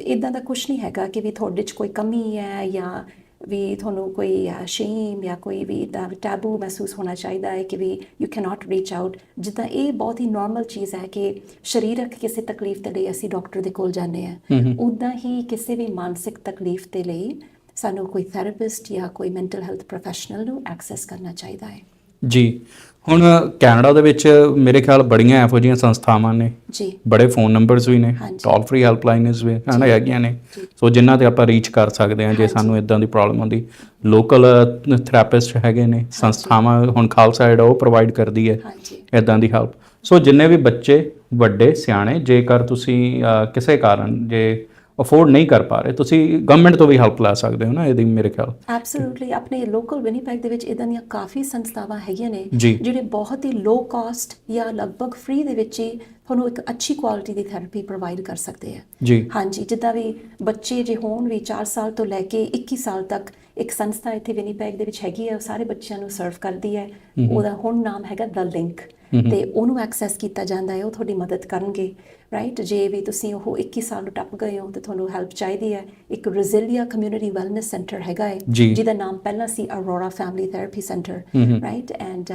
Speaker 2: ਇਦਾਂ ਦਾ ਕੁਝ ਨਹੀਂ ਹੈਗਾ ਕਿ ਵੀ ਤੁਹਾਡੇ 'ਚ ਕੋਈ ਕਮੀ ਹੈ ਜਾਂ ਵੀ ਤੁਹਾਨੂੰ ਕੋਈ ਸ਼ੇਮ ਜਾਂ ਕੋਈ ਵੀ ਟੈਬੂ ਮਹਿਸੂਸ ਹੋਣਾ ਚਾਹੀਦਾ ਹੈ ਕਿ ਵੀ ਯੂ ਕੈਨੋਟ ਰੀਚ ਆਊਟ ਜਿੱਦਾਂ ਇਹ ਬਹੁਤ ਹੀ ਨਾਰਮਲ ਚੀਜ਼ ਹੈ ਕਿ ਸਰੀਰਕ ਕਿਸੇ ਤਕਲੀਫ ਦੇ ਲਈ ਅਸੀਂ ਡਾਕਟਰ ਦੇ ਕੋਲ ਜਾਂਦੇ
Speaker 1: ਹਮ।
Speaker 2: ਉਦਾਂ ਹੀ। ਕਿਸੇ ਵੀ ਮਾਨਸਿਕ ਤਕਲੀਫ ਦੇ ਲਈ ਸਾਨੂੰ ਕੋਈ ਥੈਰੇਪਿਸਟ ਜਾਂ ਕੋਈ ਮੈਂਟਲ ਹੈਲਥ ਪ੍ਰੋਫੈਸ਼ਨਲ ਨੂੰ ਐਕਸੈਸ ਕਰਨਾ ਚਾਹੀਦਾ ਹੈ।
Speaker 1: ਜੀ। ਹੁਣ ਕੈਨੇਡਾ ਦੇ ਵਿੱਚ ਮੇਰੇ ਖਿਆਲ ਬੜੀਆਂ ਇਹੋ ਜਿਹੀਆਂ ਸੰਸਥਾਵਾਂ ਨੇ
Speaker 2: ਜੀ
Speaker 1: ਬੜੇ ਫੋਨ ਨੰਬਰਸ ਵੀ ਨੇ। ਟੋਲ ਫ੍ਰੀ ਹੈਲਪਲਾਈਨਸ ਵੀ ਹਨ। ਹੈਗੀਆਂ ਨੇ। ਸੋ ਜਿਨ੍ਹਾਂ ਤੇ ਆਪਾਂ ਰੀਚ ਕਰ ਸਕਦੇ ਹਾਂ ਜੇ। ਸਾਨੂੰ ਇਦਾਂ ਦੀ ਪ੍ਰੋਬਲਮ ਹੁੰਦੀ ਲੋਕਲ ਥੈਰੇਪਿਸਟ ਹੈਗੇ ਨੇ ਸੰਸਥਾਵਾਂ ਹੁਣ ਖਾਲਸਾ ਜਿਹੜਾ ਉਹ ਪ੍ਰੋਵਾਈਡ ਕਰਦੀ ਹੈ ਇਦਾਂ ਦੀ ਹੈਲਪ ਸੋ ਜਿੰਨੇ ਵੀ ਬੱਚੇ ਵੱਡੇ ਸਿਆਣੇ ਜੇਕਰ ਤੁਸੀਂ ਕਿਸੇ ਕਾਰਨ ਜੇ ਅਫੋਰਡ ਨਹੀਂ ਕਰ ਪਾ ਰਹੇ। ਤੁਸੀਂ ਗਵਰਨਮੈਂਟ ਤੋਂ ਵੀ ਹੈਲਪ ਲੈ ਸਕਦੇ ਹੋ ਨਾ ਇਹਦੀ ਮੇਰੇ ਖਿਆਲ।
Speaker 2: ਐਬਸੋਲੂਟਲੀ ਆਪਣੇ ਲੋਕਲ ਵਿਨੀਪੈਗ ਦੇ ਵਿੱਚ ਇਦਾਂ ਦੀਆਂ ਕਾਫੀ ਸੰਸਥਾਵਾਂ ਹੈਗੀਆਂ ਨੇ। ਜਿਹੜੇ ਬਹੁਤ ਹੀ ਲੋ ਕਾਸਟ ਜਾਂ ਲਗਭਗ ਫ੍ਰੀ ਦੇ ਵਿੱਚ ਹੀ ਤੁਹਾਨੂੰ ਇੱਕ ਅੱਛੀ ਕੁਆਲਿਟੀ ਦੀ ਥੈਰੇਪੀ ਪ੍ਰੋਵਾਈਡ ਕਰ ਸਕਦੇ ਆ।
Speaker 1: ਜੀ।
Speaker 2: ਹਾਂਜੀ ਜਿੱਦਾਂ ਵੀ ਬੱਚੇ ਜੇ ਹੋਣ ਵੀ 4 ਸਾਲ ਤੋਂ ਲੈ ਕੇ 21 ਸਾਲ ਤੱਕ ਇੱਕ ਸੰਸਥਾ ਇੱਥੇ ਵਿਨੀਪੈਗ ਦੇ ਵਿੱਚ ਹੈਗੀ ਹੈ ਉਹ ਸਾਰੇ ਬੱਚਿਆਂ ਨੂੰ ਸਰਵ ਕਰਦੀ ਹੈ। ਉਹਦਾ ਹੁਣ ਨਾਮ ਹੈਗਾ ਦ ਲਿੰਕ ਤੇ ਉਹਨੂੰ ਐਕਸੈਸ ਕੀਤਾ ਜਾਂਦਾ ਹੈ ਉਹ ਤੁਹਾਡੀ ਮਦਦ ਕਰਨਗੇ। ਰਾਈਟ ਜੇ ਵੀ ਤੁਸੀਂ ਉਹ 21 ਸਾਲ ਨੂੰ ਟੱਪ ਗਏ ਹੋ ਤੇ ਤੁਹਾਨੂੰ ਹੈਲਪ ਚਾਹੀਦੀ ਹੈ ਇੱਕ ਰੈਜ਼ਿਲੀਆ ਕਮਿਊਨਿਟੀ ਵੈਲਨੈਸ ਸੈਂਟਰ ਹੈਗਾ ਹੈ। ਜਿਹਦਾ ਨਾਮ ਪਹਿਲਾਂ ਸੀ Arora family therapy centre. Right and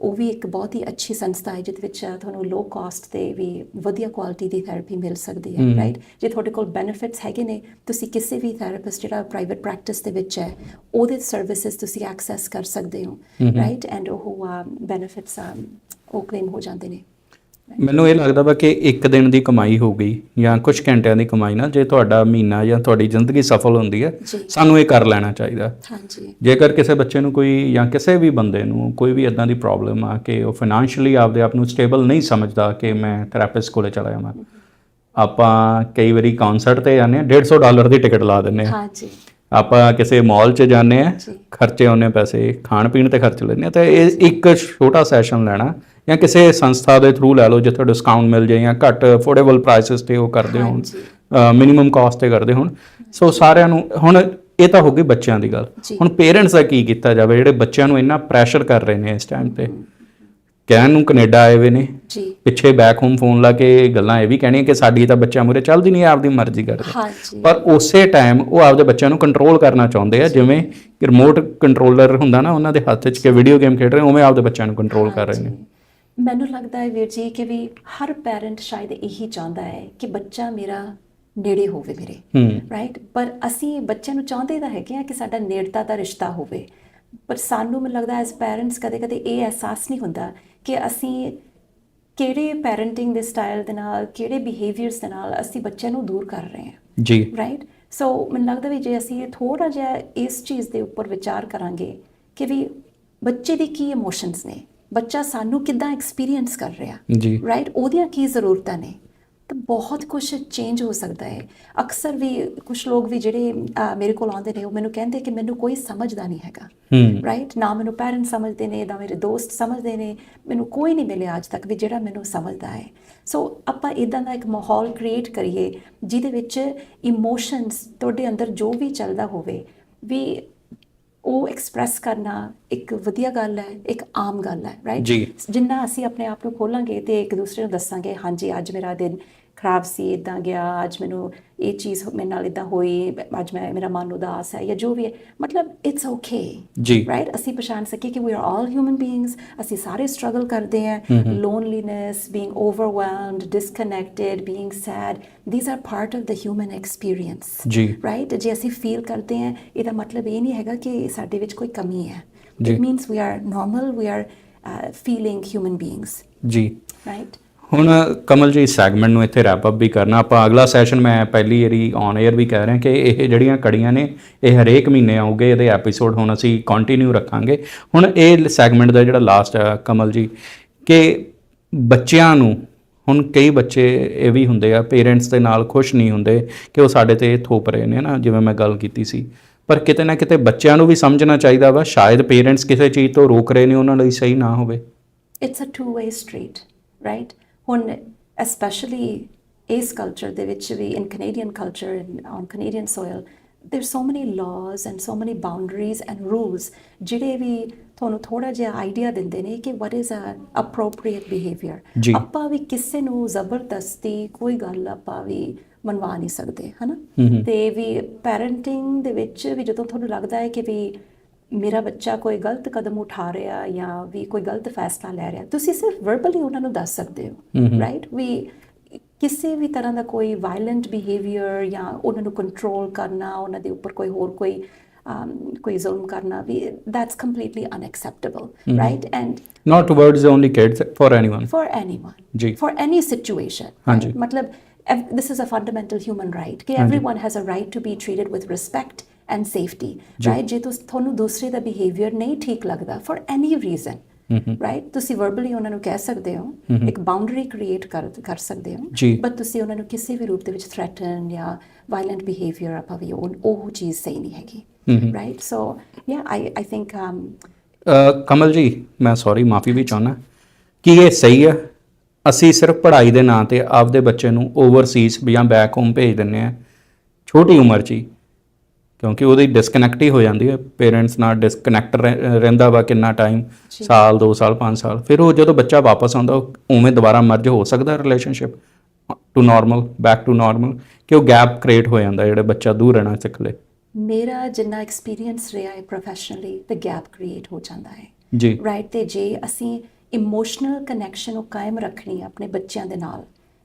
Speaker 2: ਉਹ ਵੀ ਇੱਕ ਬਹੁਤ ਹੀ ਅੱਛੀ ਸੰਸਥਾ ਹੈ ਜਿਹਦੇ ਵਿੱਚ ਤੁਹਾਨੂੰ ਲੋ ਕਾਸਟ ਤੇ ਵੀ ਵਧੀਆ ਕੁਆਲਿਟੀ ਦੀ ਥੈਰੇਪੀ ਮਿਲ ਸਕਦੀ ਹੈ। ਰਾਈਟ ਜੇ ਤੁਹਾਡੇ ਕੋਲ ਬੈਨੀਫਿਟਸ ਹੈਗੇ ਨੇ ਤੁਸੀਂ ਕਿਸੇ ਵੀ ਥੈਰੇਪਿਸਟ ਜਿਹੜਾ ਪ੍ਰਾਈਵੇਟ ਪ੍ਰੈਕਟਿਸ ਦੇ ਵਿੱਚ ਹੈ ਉਹਦੇ ਸਰਵਿਸਿਜ਼ ਤੁਸੀਂ ਐਕਸੈਸ ਕਰ ਸਕਦੇ ਹੋ। ਰਾਈਟ ਐਂਡ ਉਹ ਬੈਨੀਫਿਟਸ ਉਹ ਕਲੇਮ ਹੋ ਜਾਂਦੇ ਨੇ
Speaker 1: ਮੈਨੂੰ ਇਹ ਲੱਗਦਾ ਵਾ ਕਿ ਇੱਕ ਦਿਨ ਦੀ ਕਮਾਈ ਹੋ ਗਈ ਜਾਂ ਕੁਝ ਘੰਟਿਆਂ ਦੀ ਕਮਾਈ ਨਾਲ ਜੇ ਤੁਹਾਡਾ ਮਹੀਨਾ ਜਾਂ ਤੁਹਾਡੀ ਜ਼ਿੰਦਗੀ ਸਫਲ ਹੁੰਦੀ ਹੈ। ਸਾਨੂੰ ਇਹ ਕਰ ਲੈਣਾ ਚਾਹੀਦਾ।
Speaker 2: ਹਾਂਜੀ।
Speaker 1: ਜੇਕਰ ਕਿਸੇ ਬੱਚੇ ਨੂੰ ਕੋਈ ਜਾਂ ਕਿਸੇ ਵੀ ਬੰਦੇ ਨੂੰ ਕੋਈ ਵੀ ਇਦਾਂ ਦੀ ਪ੍ਰੋਬਲਮ ਆ ਕਿ ਉਹ ਫਾਈਨੈਂਸ਼ੀਅਲੀ ਆਪਦੇ ਆਪ ਨੂੰ ਸਟੇਬਲ ਨਹੀਂ ਸਮਝਦਾ ਕਿ ਮੈਂ ਥੈਰੇਪਿਸਟ ਕੋਲੇ ਚਲਾ ਜਾਵਾਂ। ਆਪਾਂ ਕਈ ਵਾਰੀ ਕਨਸਰਟ ਤੇ ਜਾਂਦੇ ਆ 150 ਡਾਲਰ ਦੀ ਟਿਕਟ ਲਾ ਦਿੰਦੇ ਆ
Speaker 2: ਹਾਂਜੀ।
Speaker 1: ਆਪਾਂ ਕਿਸੇ ਮਾਲ 'ਚ ਜਾਂਦੇ ਆ। ਖਰਚੇ ਉਹਨੇ ਪੈਸੇ ਖਾਣ ਪੀਣ ਤੇ ਖਰਚ ਲੈਂਦੇ ਆ ਤੇ ਇਹ ਇੱਕ ਛੋਟਾ ਸੈਸ਼ਨ ਲੈਣਾ। ਜਾਂ ਕਿਸੇ ਸੰਸਥਾ ਦੇ ਥਰੂ ਲੈ ਲਓ ਜਿੱਥੇ ਡਿਸਕਾਊਂਟ ਮਿਲ ਜਾਏ ਜਾਂ ਘੱਟ ਅਫੋਰਡੇਬਲ ਪ੍ਰਾਈਸਸ ਤੇ ਉਹ ਕਰਦੇ ਹੋਣ। ਮਿਨੀਮਮ ਕਾਸਟ ਤੇ ਕਰਦੇ ਹੋਣ। ਸੋ ਸਾਰਿਆਂ ਨੂੰ ਹੁਣ ਇਹ ਤਾਂ ਹੋ ਗਈ ਬੱਚਿਆਂ ਦੀ ਗੱਲ। ਹੁਣ ਪੇਰੈਂਟਸ ਦਾ ਕੀ ਕੀਤਾ ਜਾਵੇ? ਜਿਹੜੇ ਬੱਚਿਆਂ ਨੂੰ ਇੰਨਾ ਪ੍ਰੈਸ਼ਰ ਕਰ ਰਹੇ ਨੇ ਇਸ ਟਾਈਮ ਤੇ। ਕਹਿਣ ਨੂੰ ਕੈਨੇਡਾ ਆਏ ਹੋਏ ਨੇ।
Speaker 2: ਜੀ।
Speaker 1: ਪਿੱਛੇ ਬੈਕ ਹੋਮ ਫੋਨ ਲਾ ਕੇ ਗੱਲਾਂ ਇਹ ਵੀ ਕਹਿਣੀਆਂ ਕਿ ਸਾਡੀ ਤਾਂ ਬੱਚਿਆਂ ਮੂਰੇ ਚੱਲਦੀ ਨਹੀਂ ਆਪਦੀ ਮਰਜ਼ੀ ਕਰਦੇ। ਪਰ ਉਸੇ ਟਾਈਮ ਉਹ ਆਪਦੇ ਬੱਚਿਆਂ ਨੂੰ ਕੰਟਰੋਲ ਕਰਨਾ ਚਾਹੁੰਦੇ ਆ। ਜਿਵੇਂ ਕਿ ਰਿਮੋਟ ਕੰਟਰੋਲਰ ਹੁੰਦਾ ਨਾ ਉਹਨਾਂ ਦੇ ਹੱਥ 'ਚ ਕਿ ਵੀਡੀਓ ਗੇਮ ਖੇਡ ਰਹੇ ਉਵੇਂ ਆਪਦੇ ਬੱਚਿਆਂ ਨੂੰ ਕੰਟਰੋਲ ਕਰ ਰਹੇ ਨੇ।
Speaker 2: ਮੈਨੂੰ ਲੱਗਦਾ ਹੈ ਵੀਰ ਜੀ ਕਿ ਵੀ ਹਰ ਪੈਰੈਂਟ ਸ਼ਾਇਦ ਇਹੀ ਚਾਹੁੰਦਾ ਹੈ ਕਿ ਬੱਚਾ ਮੇਰਾ ਨੇੜੇ ਹੋਵੇ ਮੇਰੇ ਰਾਈਟ ਪਰ ਅਸੀਂ ਬੱਚਿਆਂ ਨੂੰ ਚਾਹੁੰਦੇ ਤਾਂ ਹੈਗੇ ਆ ਕਿ ਸਾਡਾ ਨੇੜਤਾ ਦਾ ਰਿਸ਼ਤਾ ਹੋਵੇ। ਪਰ ਸਾਨੂੰ ਮੈਨੂੰ ਲੱਗਦਾ ਐਸ ਪੈਰੈਂਟਸ ਕਦੇ-ਕਦੇ ਇਹ ਅਹਿਸਾਸ ਨਹੀਂ ਹੁੰਦਾ ਕਿ ਅਸੀਂ ਕਿਹੜੇ ਪੈਰੈਂਟਿੰਗ ਦੇ ਸਟਾਈਲ ਦੇ ਨਾਲ ਕਿਹੜੇ ਬਿਹੇਵੀਅਰਸ ਦੇ ਨਾਲ ਅਸੀਂ ਬੱਚਿਆਂ ਨੂੰ ਦੂਰ ਕਰ ਰਹੇ ਹਾਂ।
Speaker 1: ਜੀ।
Speaker 2: ਰਾਈਟ ਸੋ ਮੈਨੂੰ ਲੱਗਦਾ ਵੀ ਜੇ ਅਸੀਂ ਥੋੜਾ ਜਿਹਾ ਇਸ ਚੀਜ਼ ਦੇ ਉੱਪਰ ਵਿਚਾਰ ਕਰਾਂਗੇ ਕਿ ਵੀ ਬੱਚੇ ਦੀ ਕੀ ਇਮੋਸ਼ਨਸ ਨੇ ਬੱਚਾ ਸਾਨੂੰ ਕਿੱਦਾਂ ਐਕਸਪੀਰੀਅੰਸ ਕਰ ਰਿਹਾ?
Speaker 1: ਜੀ।
Speaker 2: ਰਾਈਟ ਉਹਦੀਆਂ ਕੀ ਜ਼ਰੂਰਤਾਂ ਨੇ? ਤਾਂ ਬਹੁਤ ਕੁਝ ਚੇਂਜ ਹੋ ਸਕਦਾ ਹੈ। ਅਕਸਰ ਵੀ ਕੁਝ ਲੋਕ ਵੀ ਜਿਹੜੇ ਮੇਰੇ ਕੋਲ ਆਉਂਦੇ ਨੇ ਉਹ ਮੈਨੂੰ ਕਹਿੰਦੇ ਕਿ ਮੈਨੂੰ ਕੋਈ ਸਮਝਦਾ ਨਹੀਂ ਹੈਗਾ। ਰਾਈਟ ਨਾ ਮੈਨੂੰ ਪੈਰੈਂਟਸ ਸਮਝਦੇ ਨੇ ਨਾ ਮੇਰੇ ਦੋਸਤ ਸਮਝਦੇ ਨੇ। ਮੈਨੂੰ ਕੋਈ ਨਹੀਂ ਮਿਲਿਆ ਅੱਜ ਤੱਕ ਵੀ ਜਿਹੜਾ ਮੈਨੂੰ ਸਮਝਦਾ ਹੈ। ਸੋ ਆਪਾਂ ਇਦਾਂ ਦਾ ਇੱਕ ਮਾਹੌਲ ਕ੍ਰੀਏਟ ਕਰੀਏ ਜਿਹਦੇ ਵਿੱਚ ਇਮੋਸ਼ਨਸ ਤੁਹਾਡੇ ਅੰਦਰ ਜੋ ਵੀ ਚੱਲਦਾ ਹੋਵੇ ਵੀ ਉਹ ਐਕਸਪ੍ਰੈਸ ਕਰਨਾ ਇੱਕ ਵਧੀਆ ਗੱਲ ਹੈ ਇੱਕ ਆਮ ਗੱਲ ਹੈ ਰਾਈਟ। ਜਿੰਨਾ ਅਸੀਂ ਆਪਣੇ ਆਪ ਨੂੰ ਖੋਲਾਂਗੇ ਤੇ ਇੱਕ ਦੂਸਰੇ ਨੂੰ ਦੱਸਾਂਗੇ ਹਾਂਜੀ ਅੱਜ ਮੇਰਾ ਦਿਨ ਖਰਾਬ ਸੀ ਇਦਾਂ ਗਿਆ ਅੱਜ ਮੈਨੂੰ ਇਹ ਚੀਜ਼ ਮੇਰੇ ਨਾਲ ਇਦਾਂ ਹੋਈ ਅੱਜ ਮੈਂ ਮੇਰਾ ਮਨ ਉਦਾਸ ਹੈ ਜਾਂ ਜੋ ਵੀ ਹੈ। ਮਤਲਬ ਇਟਸ ਓਕੇ
Speaker 1: ਜੀ।
Speaker 2: ਰਾਈਟ ਅਸੀਂ ਪਛਾਣ ਸਕੀਏ ਕਿ we are all human beings ਅਸੀਂ ਸਾਰੇ ਸਟਰਗਲ ਕਰਦੇ ਹਾਂ। Loneliness being overwhelmed disconnected being sad these are part of the human experience
Speaker 1: ਜੀ।
Speaker 2: ਰਾਈਟ ਜੇ ਅਸੀਂ ਫੀਲ ਕਰਦੇ ਹਾਂ ਇਹਦਾ ਮਤਲਬ ਇਹ ਨਹੀਂ ਹੈਗਾ ਕਿ ਸਾਡੇ ਵਿੱਚ ਕੋਈ ਕਮੀ ਹੈ। It means we are normal we are feeling human beings
Speaker 1: ਜੀ।
Speaker 2: ਰਾਈਟ
Speaker 1: ਹੁਣ ਕਮਲ ਜੀ ਸੈਗਮੈਂਟ ਨੂੰ ਇੱਥੇ ਰੈਪ ਅਪ ਵੀ ਕਰਨਾ। ਆਪਾਂ ਅਗਲਾ ਸੈਸ਼ਨ ਮੈਂ ਪਹਿਲੀ ਵਾਰੀ ਔਨ 에ਅਰ ਵੀ ਕਹਿ ਰਿਹਾ ਕਿ ਇਹ ਜਿਹੜੀਆਂ ਕੜੀਆਂ ਨੇ, ਇਹ ਹਰੇਕ ਮਹੀਨੇ ਆਉਗੇ, ਇਹਦੇ ਐਪੀਸੋਡ ਹੁਣ ਅਸੀਂ ਕੰਟੀਨਿਊ ਰੱਖਾਂਗੇ। ਹੁਣ ਇਹ ਸੈਗਮੈਂਟ ਦਾ ਜਿਹੜਾ ਲਾਸਟ ਹੈ ਕਮਲ ਜੀ, ਕਿ ਬੱਚਿਆਂ ਨੂੰ, ਹੁਣ ਕਈ ਬੱਚੇ ਇਹ ਵੀ ਹੁੰਦੇ ਆ ਪੇਰੈਂਟਸ ਦੇ ਨਾਲ ਖੁਸ਼ ਨਹੀਂ ਹੁੰਦੇ ਕਿ ਉਹ ਸਾਡੇ ਤੇ ਥੋਪ ਰਹੇ ਨੇ ਨਾ, ਜਿਵੇਂ ਮੈਂ ਗੱਲ ਕੀਤੀ ਸੀ। ਪਰ ਕਿਤੇ ਨਾ ਕਿਤੇ ਬੱਚਿਆਂ ਨੂੰ ਵੀ ਸਮਝਣਾ ਚਾਹੀਦਾ ਵਾ, ਸ਼ਾਇਦ ਪੇਰੈਂਟਸ ਕਿਸੇ ਚੀਜ਼ ਤੋਂ ਰੋਕ ਰਹੇ ਨੇ, ਉਹਨਾਂ ਲਈ ਸਹੀ ਨਾ ਹੋਵੇ।
Speaker 2: It's a two way street right ਹੁਣ ਐਸਪੈਸ਼ਲੀ ਇਸ ਕਲਚਰ ਦੇ ਵਿੱਚ ਵੀ in Canadian culture on Canadian soil there so many laws and so many boundaries and rules ਜਿਹੜੇ ਵੀ ਤੁਹਾਨੂੰ ਥੋੜਾ ਜਿਹਾ ਆਈਡੀਆ ਦਿੰਦੇ ਨੇ ਕਿ what is a appropriate behavior
Speaker 1: ਜੀ।
Speaker 2: ਆਪਾਂ ਵੀ ਕਿਸੇ ਨੂੰ ਜ਼ਬਰਦਸਤੀ ਕੋਈ ਗੱਲ ਆਪਾਂ ਵੀ ਮਨਵਾ ਨਹੀਂ ਸਕਦੇ ਹਨਾ। ਤੇ ਵੀ ਪੈਰੈਂਟਿੰਗ ਦੇ ਵਿੱਚ ਵੀ ਜਦੋਂ ਤੁਹਾਨੂੰ ਲੱਗਦਾ ਹੈ ਕਿ ਵੀ ਮੇਰਾ ਬੱਚਾ ਕੋਈ ਗਲਤ ਕਦਮ ਉਠਾ ਰਿਹਾ ਜਾਂ ਵੀ ਕੋਈ ਗਲਤ ਫੈਸਲਾ ਲੈ ਰਿਹਾ ਤੁਸੀਂ ਸਿਰਫ ਵਰਬਲੀ ਉਹਨਾਂ ਨੂੰ ਦੱਸ ਸਕਦੇ ਹੋ। ਰਾਈਟ ਵੀ ਕਿਸੇ ਵੀ ਤਰ੍ਹਾਂ ਦਾ ਕੋਈ ਵਾਇਲੈਂਟ ਬਿਹੇਵੀਅਰ ਜਾਂ ਉਹਨਾਂ ਨੂੰ ਕੰਟਰੋਲ ਕਰਨਾ ਉਹਨਾਂ ਦੇ ਉੱਪਰ ਕੋਈ ਹੋਰ ਕੋਈ um, ਕੋਈ ਜ਼ੁਲਮ ਕਰਨਾ ਵੀ completely unacceptable
Speaker 1: hmm.
Speaker 2: right and
Speaker 1: not towards only kids for anyone
Speaker 2: for anyone
Speaker 1: ਜੀ
Speaker 2: situation
Speaker 1: ਹਾਂਜੀ।
Speaker 2: right? ਮਤਲਬ this is a fundamental human right
Speaker 1: ਹਾਂਜੀ।
Speaker 2: everyone has a right to be treated with respect and safety
Speaker 1: ਜੀ।
Speaker 2: right ਜੇ ਤੁਸੀਂ ਤੁਹਾਨੂੰ ਦੂਸਰੇ ਦਾ ਬਿਹੇਵੀਅਰ ਨਹੀਂ ਠੀਕ ਲੱਗਦਾ for any reason
Speaker 1: hmm hmm.
Speaker 2: Right ਤੁਸੀਂ ਵਰਬਲੀ ਉਹਨਾਂ ਨੂੰ ਕਹਿ ਸਕਦੇ ਹੋ। ਇੱਕ ਬਾਉਂਡਰੀ ਕ੍ਰੀਏਟ ਕਰ ਕਰ ਸਕਦੇ ਹੋ। ਬਟ ਤੁਸੀਂ ਉਹਨਾਂ ਨੂੰ ਕਿਸੇ ਵੀ ਰੂਪ ਦੇ ਵਿੱਚ ਥ੍ਰੈਟਨ ਜਾਂ ਵਾਇਲੈਂਟ ਬਿਹੇਵੀਅਰ ਆਪਾਂ ਵੀ ਉਹ ਚੀਜ਼ ਸਹੀ ਨਹੀਂ ਹੈਗੀ। ਰਾਈਟ ਸੋ ਯਾ ਆਈ ਆਈ ਥਿੰਕ
Speaker 1: ਕਮਲ ਜੀ ਮੈਂ ਸੌਰੀ ਮਾਫੀ ਵੀ ਚਾਹੁੰਦਾ ਕੀ ਇਹ ਸਹੀ ਹੈ ਅਸੀਂ ਸਿਰਫ ਪੜ੍ਹਾਈ ਦੇ ਨਾਂ ਤੇ ਆਪਦੇ ਬੱਚੇ ਨੂੰ ਓਵਰਸੀਜ਼ ਜਾਂ ਬੈਕ ਹੋਮ ਭੇਜ ਦਿੰਨੇ ਆ ਛੋਟੀ ਉਮਰ 'ਚ ਹੀ ਕਿਉਂਕਿ ਉਹਦੀ ਡਿਸਕਨੈਕਟ ਹੀ ਹੋ ਜਾਂਦੀ ਹੈ। ਪੇਰੈਂਟਸ ਨਾਲ ਡਿਸਕਨੈਕਟ ਰਹਿੰਦਾ ਵਾ ਕਿੰਨਾ ਟਾਈਮ। ਸਾਲ 2 ਸਾਲ 5 ਸਾਲ। ਫਿਰ ਉਹ ਜਦੋਂ ਬੱਚਾ ਵਾਪਸ ਆਉਂਦਾ ਉਹ ਉਵੇਂ ਦੁਬਾਰਾ ਮਰਜ ਹੋ ਸਕਦਾ relationship to normal back to normal ਕਿ ਉਹ ਗੈਪ ਕ੍ਰੀਏਟ ਹੋ ਜਾਂਦਾ ਜਿਹੜਾ ਬੱਚਾ ਦੂਰ ਰਹਿਣਾ ਸਿੱਖ ਲੇ?
Speaker 2: ਮੇਰਾ ਜਿੰਨਾ ਐਕਸਪੀਰੀਅੰਸ ਰਿਹਾ ਹੈ ਪ੍ਰੋਫੈਸ਼ਨਲੀ ਤੇ ਗੈਪ ਕ੍ਰੀਏਟ ਹੋ ਜਾਂਦਾ ਹੈ।
Speaker 1: ਜੀ।
Speaker 2: ਰਾਈਟ ਤੇ ਜੇ ਅਸੀਂ ਇਮੋਸ਼ਨਲ ਕਨੈਕਸ਼ਨ ਨੂੰ ਕਾਇਮ ਰੱਖਣੀ ਆਪਣੇ ਬੱਚਿਆਂ ਦੇ ਨਾਲ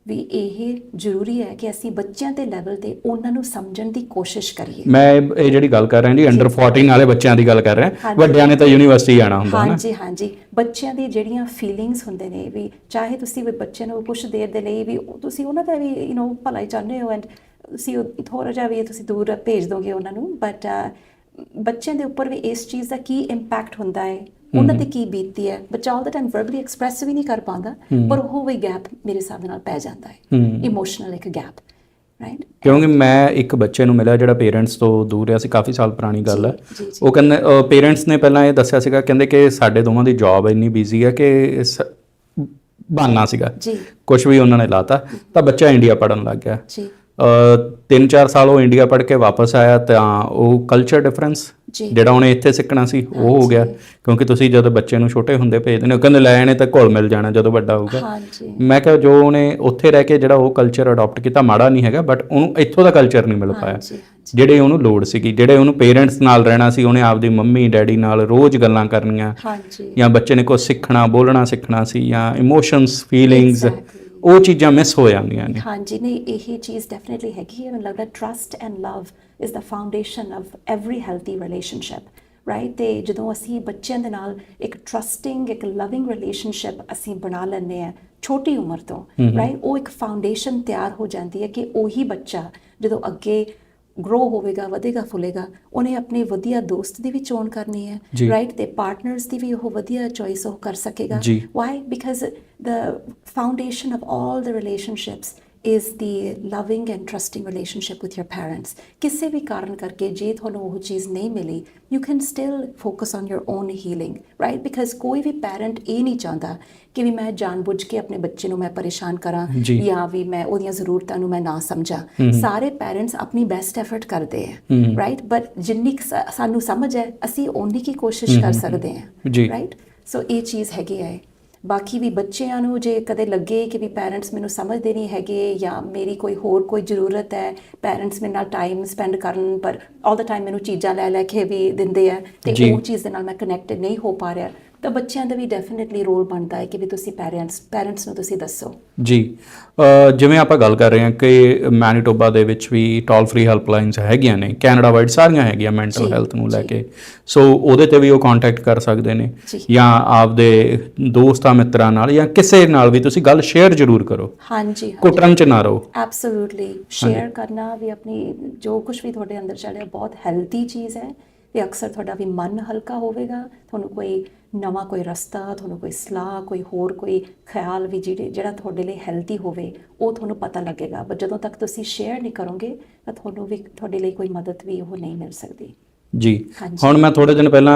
Speaker 2: ਵੀ ਇਹ ਜ਼ਰੂਰੀ ਹੈ ਕਿ ਅਸੀਂ ਬੱਚਿਆਂ ਦੇ ਲੈਵਲ ਤੇ ਉਹਨਾਂ ਨੂੰ ਸਮਝਣ ਦੀ ਕੋਸ਼ਿਸ਼ ਕਰੀਏ।
Speaker 1: ਮੈਂ ਇਹ ਜਿਹੜੀ ਗੱਲ ਕਰ ਰਿਹਾ ਜੀ ਅੰਡਰ 14 ਵਾਲੇ ਬੱਚਿਆਂ ਦੀ ਗੱਲ ਕਰ ਰਿਹਾ। ਵੱਡਿਆਂ ਨੇ ਤਾਂ ਯੂਨੀਵਰਸਿਟੀ ਜਾਣਾ ਹੁੰਦਾ ਹੈ
Speaker 2: ਹਾਂਜੀ ਹਾਂਜੀ। ਬੱਚਿਆਂ ਦੀ ਜਿਹੜੀਆਂ ਫੀਲਿੰਗਸ ਹੁੰਦੇ ਨੇ ਵੀ ਚਾਹੇ ਤੁਸੀਂ ਵੀ ਬੱਚਿਆਂ ਨੂੰ ਕੁਝ ਦੇਰ ਦੇ ਲਈ ਵੀ ਤੁਸੀਂ ਉਹਨਾਂ ਦਾ ਵੀ ਯੂ نو ਭਲਾ ਹੀ ਚਾਹੁੰਦੇ ਹੋ ਐਂਡ ਤੁਸੀਂ ਥੋੜਾ ਜਿਹਾ ਵੀ ਤੁਸੀਂ ਦੂਰ ਭੇਜ ਦੋਗੇ ਉਹਨਾਂ ਨੂੰ ਬਟ ਬੱਚਿਆਂ ਦੇ ਉੱਪਰ ਵੀ ਇਸ ਚੀਜ਼ ਦਾ ਕੀ ਇੰਪੈਕਟ ਹੁੰਦਾ ਹੈ? ਉਹਨਾਂ ਤੇ ਕੀ ਬੀਤਦੀ ਹੈ ਬੱਚਾ all the time verbally express ਵੀ ਨਹੀਂ ਕਰ ਪਾਉਂਦਾ। ਪਰ ਉਹ ਵੀ ਗੈਪ ਮੇਰੇ ਹਿਸਾਬ ਨਾਲ ਪੈ ਜਾਂਦਾ ਹੈ। ਇਮੋਸ਼ਨਲ ਇੱਕ ਗੈਪ ਰਾਈਟ
Speaker 1: ਕਿਉਂਕਿ ਮੈਂ ਇੱਕ ਬੱਚੇ ਨੂੰ ਮਿਲਿਆ ਜਿਹੜਾ ਪੇਰੈਂਟਸ ਤੋਂ ਦੂਰ ਰਿਹਾ ਸੀ ਕਾਫੀ ਸਾਲ ਪੁਰਾਣੀ ਗੱਲ ਹੈ। ਉਹ ਕਹਿੰਦੇ ਪੇਰੈਂਟਸ ਨੇ ਪਹਿਲਾਂ ਇਹ ਦੱਸਿਆ ਸੀਗਾ ਕਹਿੰਦੇ ਕਿ ਸਾਡੇ ਦੋਵਾਂ ਦੀ ਜੌਬ ਇੰਨੀ ਬਿਜ਼ੀ ਹੈ ਕਿ ਬਹਾਨਾ ਸੀਗਾ
Speaker 2: ਜੀ
Speaker 1: ਕੁਝ ਵੀ ਉਹਨਾਂ ਨੇ ਲਾਤਾ ਤਾਂ ਬੱਚਾ ਇੰਡੀਆ ਪੜਨ ਲੱਗ ਗਿਆ
Speaker 2: ਜੀ
Speaker 1: ਅ, ਤਿੰਨ ਚਾਰ ਸਾਲ ਉਹ ਇੰਡੀਆ ਪੜ੍ਹ ਕੇ ਵਾਪਸ ਆਇਆ ਤਾਂ ਉਹ ਕਲਚਰ ਡਿਫਰੈਂਸ। ਜਿਹੜਾ ਉਹਨੇ ਇੱਥੇ ਸਿੱਖਣਾ ਸੀ ਉਹ ਹੋ। ਗਿਆ। ਕਿਉਂਕਿ ਤੁਸੀਂ ਜਦੋਂ ਬੱਚੇ ਨੂੰ ਛੋਟੇ ਹੁੰਦੇ ਭੇਜਦੇ ਨੇ ਉਹ ਕਹਿੰਦੇ ਲੈ ਆਣੇ ਤਾਂ ਘੁਲ ਮਿਲ ਜਾਣਾ ਜਦੋਂ ਵੱਡਾ ਹੋਊਗਾ।
Speaker 2: ਹਾਂਜੀ।
Speaker 1: ਮੈਂ ਕਿਹਾ ਜੋ ਉਹਨੇ ਉੱਥੇ ਰਹਿ ਕੇ ਜਿਹੜਾ ਉਹ ਕਲਚਰ ਅਡਾਪਟ ਕੀਤਾ ਮਾੜਾ ਨਹੀਂ ਹੈਗਾ ਬਟ ਉਹਨੂੰ ਇੱਥੋਂ ਦਾ ਕਲਚਰ ਨਹੀਂ ਮਿਲ ਪਾਇਆ। ਜਿਹੜੇ ਉਹਨੂੰ ਲੋੜ ਸੀਗੀ ਜਿਹੜੇ ਉਹਨੂੰ ਪੇਰੈਂਟਸ ਨਾਲ ਰਹਿਣਾ ਸੀ ਉਹਨੇ ਆਪਦੀ ਮੰਮੀ ਡੈਡੀ ਨਾਲ ਰੋਜ਼ ਗੱਲਾਂ ਕਰਨੀਆਂ।
Speaker 2: ਹਾਂਜੀ।
Speaker 1: ਜਾਂ ਬੱਚੇ ਨੇ ਕੁਝ ਸਿੱਖਣਾ ਬੋਲਣਾ ਸਿੱਖਣਾ ਸੀ ਜਾਂ ਇਮੋਸ਼ਨਸ ਫੀਲਿੰਗਸ. ਉਹ ਚੀਜ਼ਾਂ ਮਿਸ ਹੋ ਜਾਂਦੀਆਂ ਨੇ।
Speaker 2: ਹਾਂਜੀ ਨਹੀਂ ਇਹ ਚੀਜ਼ ਡੈਫੀਨਿਟਲੀ ਹੈਗੀ ਹੈ ਮੈਨੂੰ ਲੱਗਦਾ trust and love is the foundation of every healthy relationship right ਤੇ ਜਦੋਂ ਅਸੀਂ ਬੱਚਿਆਂ ਦੇ ਨਾਲ ਇੱਕ ਟਰਸਟਿੰਗ ਇੱਕ ਲਵਿੰਗ ਰਿਲੇਸ਼ਨਸ਼ਿਪ ਅਸੀਂ ਬਣਾ ਲੈਂਦੇ ਆ ਛੋਟੀ ਉਮਰ ਤੋਂ। ਰਾਈਟ ਉਹ ਇੱਕ ਫਾਊਂਡੇਸ਼ਨ ਤਿਆਰ ਹੋ ਜਾਂਦੀ ਹੈ ਕਿ ਉਹੀ ਬੱਚਾ ਜਦੋਂ ਅੱਗੇ ਗਰੋ ਹੋਵੇਗਾ ਵਧੇਗਾ ਫੁੱਲੇਗਾ ਉਹਨੇ ਆਪਣੇ ਵਧੀਆ ਦੋਸਤ ਦੀ ਵੀ ਚੋਣ ਕਰਨੀ ਹੈ। ਰਾਈਟ ਤੇ ਪਾਰਟਨਰਸ ਦੀ ਵੀ ਉਹ ਵਧੀਆ ਚੋਇਸ ਉਹ ਕਰ ਸਕੇਗਾ
Speaker 1: ਜੀ।
Speaker 2: Why? Because the foundation of all the is the loving and trusting relationship with your parents. ਕਿਸੇ ਵੀ ਕਾਰਨ ਕਰਕੇ ਜੇ ਤੁਹਾਨੂੰ ਉਹ ਚੀਜ਼ ਨਹੀਂ ਮਿਲੀ you can still focus on your own healing, right? Because ਕੋਈ ਵੀ parent ਇਹ ਨਹੀਂ ਚਾਹੁੰਦਾ ਕਿ ਵੀ ਮੈਂ ਜਾਣਬੁੱਝ ਕੇ ਆਪਣੇ ਬੱਚੇ ਨੂੰ ਮੈਂ ਪਰੇਸ਼ਾਨ ਕਰਾਂ
Speaker 1: ਜੀ।
Speaker 2: ਵੀ ਮੈਂ ਉਹਦੀਆਂ ਜ਼ਰੂਰਤਾਂ ਨੂੰ ਮੈਂ ਨਾ ਸਮਝਾਂ। ਸਾਰੇ ਪੈਰੈਂਟਸ ਆਪਣੀ ਬੈਸਟ ਐਫਰਟ ਕਰਦੇ ਆ। ਰਾਈਟ ਬਟ ਜਿੰਨੀ ਸਾਨੂੰ ਸਮਝ ਹੈ ਅਸੀਂ ਓਨੀ ਕੀ ਕੋਸ਼ਿਸ਼ ਕਰ। ਸਕਦੇ ਹਾਂ
Speaker 1: ਜੀ।
Speaker 2: ਰਾਈਟ ਸੋ ਇਹ ਚੀਜ਼ ਹੈਗੀ ਹੈ ਬਾਕੀ ਵੀ ਬੱਚਿਆਂ ਨੂੰ ਜੇ ਕਦੇ ਲੱਗੇ ਕਿ ਵੀ ਪੈਰੈਂਟਸ ਮੈਨੂੰ ਸਮਝਦੇ ਨਹੀਂ ਹੈਗੇ ਜਾਂ ਮੇਰੀ ਕੋਈ ਹੋਰ ਕੋਈ ਜ਼ਰੂਰਤ ਹੈ ਪੈਰੈਂਟਸ ਮੇਰੇ ਨਾਲ ਟਾਈਮ ਸਪੈਂਡ ਕਰਨ ਪਰ ਆਲ ਦਾ ਟਾਈਮ ਮੈਨੂੰ ਚੀਜ਼ਾਂ ਲੈ ਲੈ ਕੇ ਵੀ ਦਿੰਦੇ ਆ ਤੇ। ਉਹ ਚੀਜ਼ ਦੇ ਨਾਲ ਮੈਂ ਕਨੈਕਟਡ ਨਹੀਂ ਹੋ ਪਾ ਰਿਹਾ ਤਾਂ ਬੱਚਿਆਂ ਦਾ ਵੀ ਡੈਫੀਨਿਟਲੀ ਰੋਲ ਬਣਦਾ ਹੈ ਕਿ ਵੀ ਤੁਸੀਂ ਪੈਰੈਂਟਸ ਪੈਰੈਂਟਸ ਨੂੰ ਤੁਸੀਂ ਦੱਸੋ।
Speaker 1: ਜੀ ਜਿਵੇਂ ਆਪਾਂ ਗੱਲ ਕਰ ਰਹੇ ਹਾਂ ਕਿ ਮੈਨੀਟੋਬਾ ਦੇ ਵਿੱਚ ਵੀ ਟੋਲ ਫ੍ਰੀ ਹੈਲਪਲਾਈਨਸ ਹੈਗੀਆਂ ਨੇ ਕੈਨੇਡਾ ਵਾਈਡ ਸਾਰੀਆਂ ਹੈਗੀਆਂ ਮੈਂਟਲ ਹੈਲਥ ਨੂੰ ਲੈ। ਕੇ। ਸੋ ਉਹਦੇ ਤੇ ਵੀ ਉਹ ਕੰਟੈਕਟ ਕਰ ਸਕਦੇ ਨੇ
Speaker 2: ਜੀ।
Speaker 1: ਆਪਦੇ ਦੋਸਤਾਂ ਮਿੱਤਰਾਂ ਨਾਲ ਜਾਂ ਕਿਸੇ ਨਾਲ ਵੀ ਤੁਸੀਂ ਗੱਲ ਸ਼ੇਅਰ ਜ਼ਰੂਰ ਕਰੋ।
Speaker 2: ਹਾਂਜੀ ਹਾਂਜੀ।
Speaker 1: ਕੁਟਰਨ ਚ ਨਾ ਰਹੋ।
Speaker 2: ਐਬਸੋਲੂਟਲੀ ਸ਼ੇਅਰ ਕਰਨਾ ਵੀ ਆਪਣੀ ਜੋ ਕੁਝ ਵੀ ਤੁਹਾਡੇ ਅੰਦਰ ਚੱਲ ਰਿਹਾ ਬਹੁਤ ਹੈਲਦੀ ਚੀਜ਼ ਹੈ ਤੇ ਅਕਸਰ ਤੁਹਾਡਾ ਵੀ ਮਨ ਹਲਕਾ ਹੋਵੇਗਾ ਤੁਹਾਨੂੰ ਕੋਈ ਨਵਾਂ ਕੋਈ ਰਸਤਾ ਤੁਹਾਨੂੰ ਕੋਈ ਸਲਾਹ ਕੋਈ ਹੋਰ ਕੋਈ ਖਿਆਲ ਵੀ ਜਿਹੜੇ ਜਿਹੜਾ ਤੁਹਾਡੇ ਲਈ ਹੈਲਦੀ ਹੋਵੇ ਉਹ ਤੁਹਾਨੂੰ ਪਤਾ ਲੱਗੇਗਾ। ਪਰ ਜਦੋਂ ਤੱਕ ਤੁਸੀਂ ਸ਼ੇਅਰ ਨਹੀਂ ਕਰੋਗੇ ਤਾਂ ਤੁਹਾਨੂੰ ਵੀ ਤੁਹਾਡੇ ਲਈ ਕੋਈ ਮਦਦ ਵੀ ਉਹ ਨਹੀਂ ਮਿਲ ਸਕਦੀ।
Speaker 1: ਜੀ। ਹੁਣ ਮੈਂ ਥੋੜੇ ਦਿਨ ਪਹਿਲਾਂ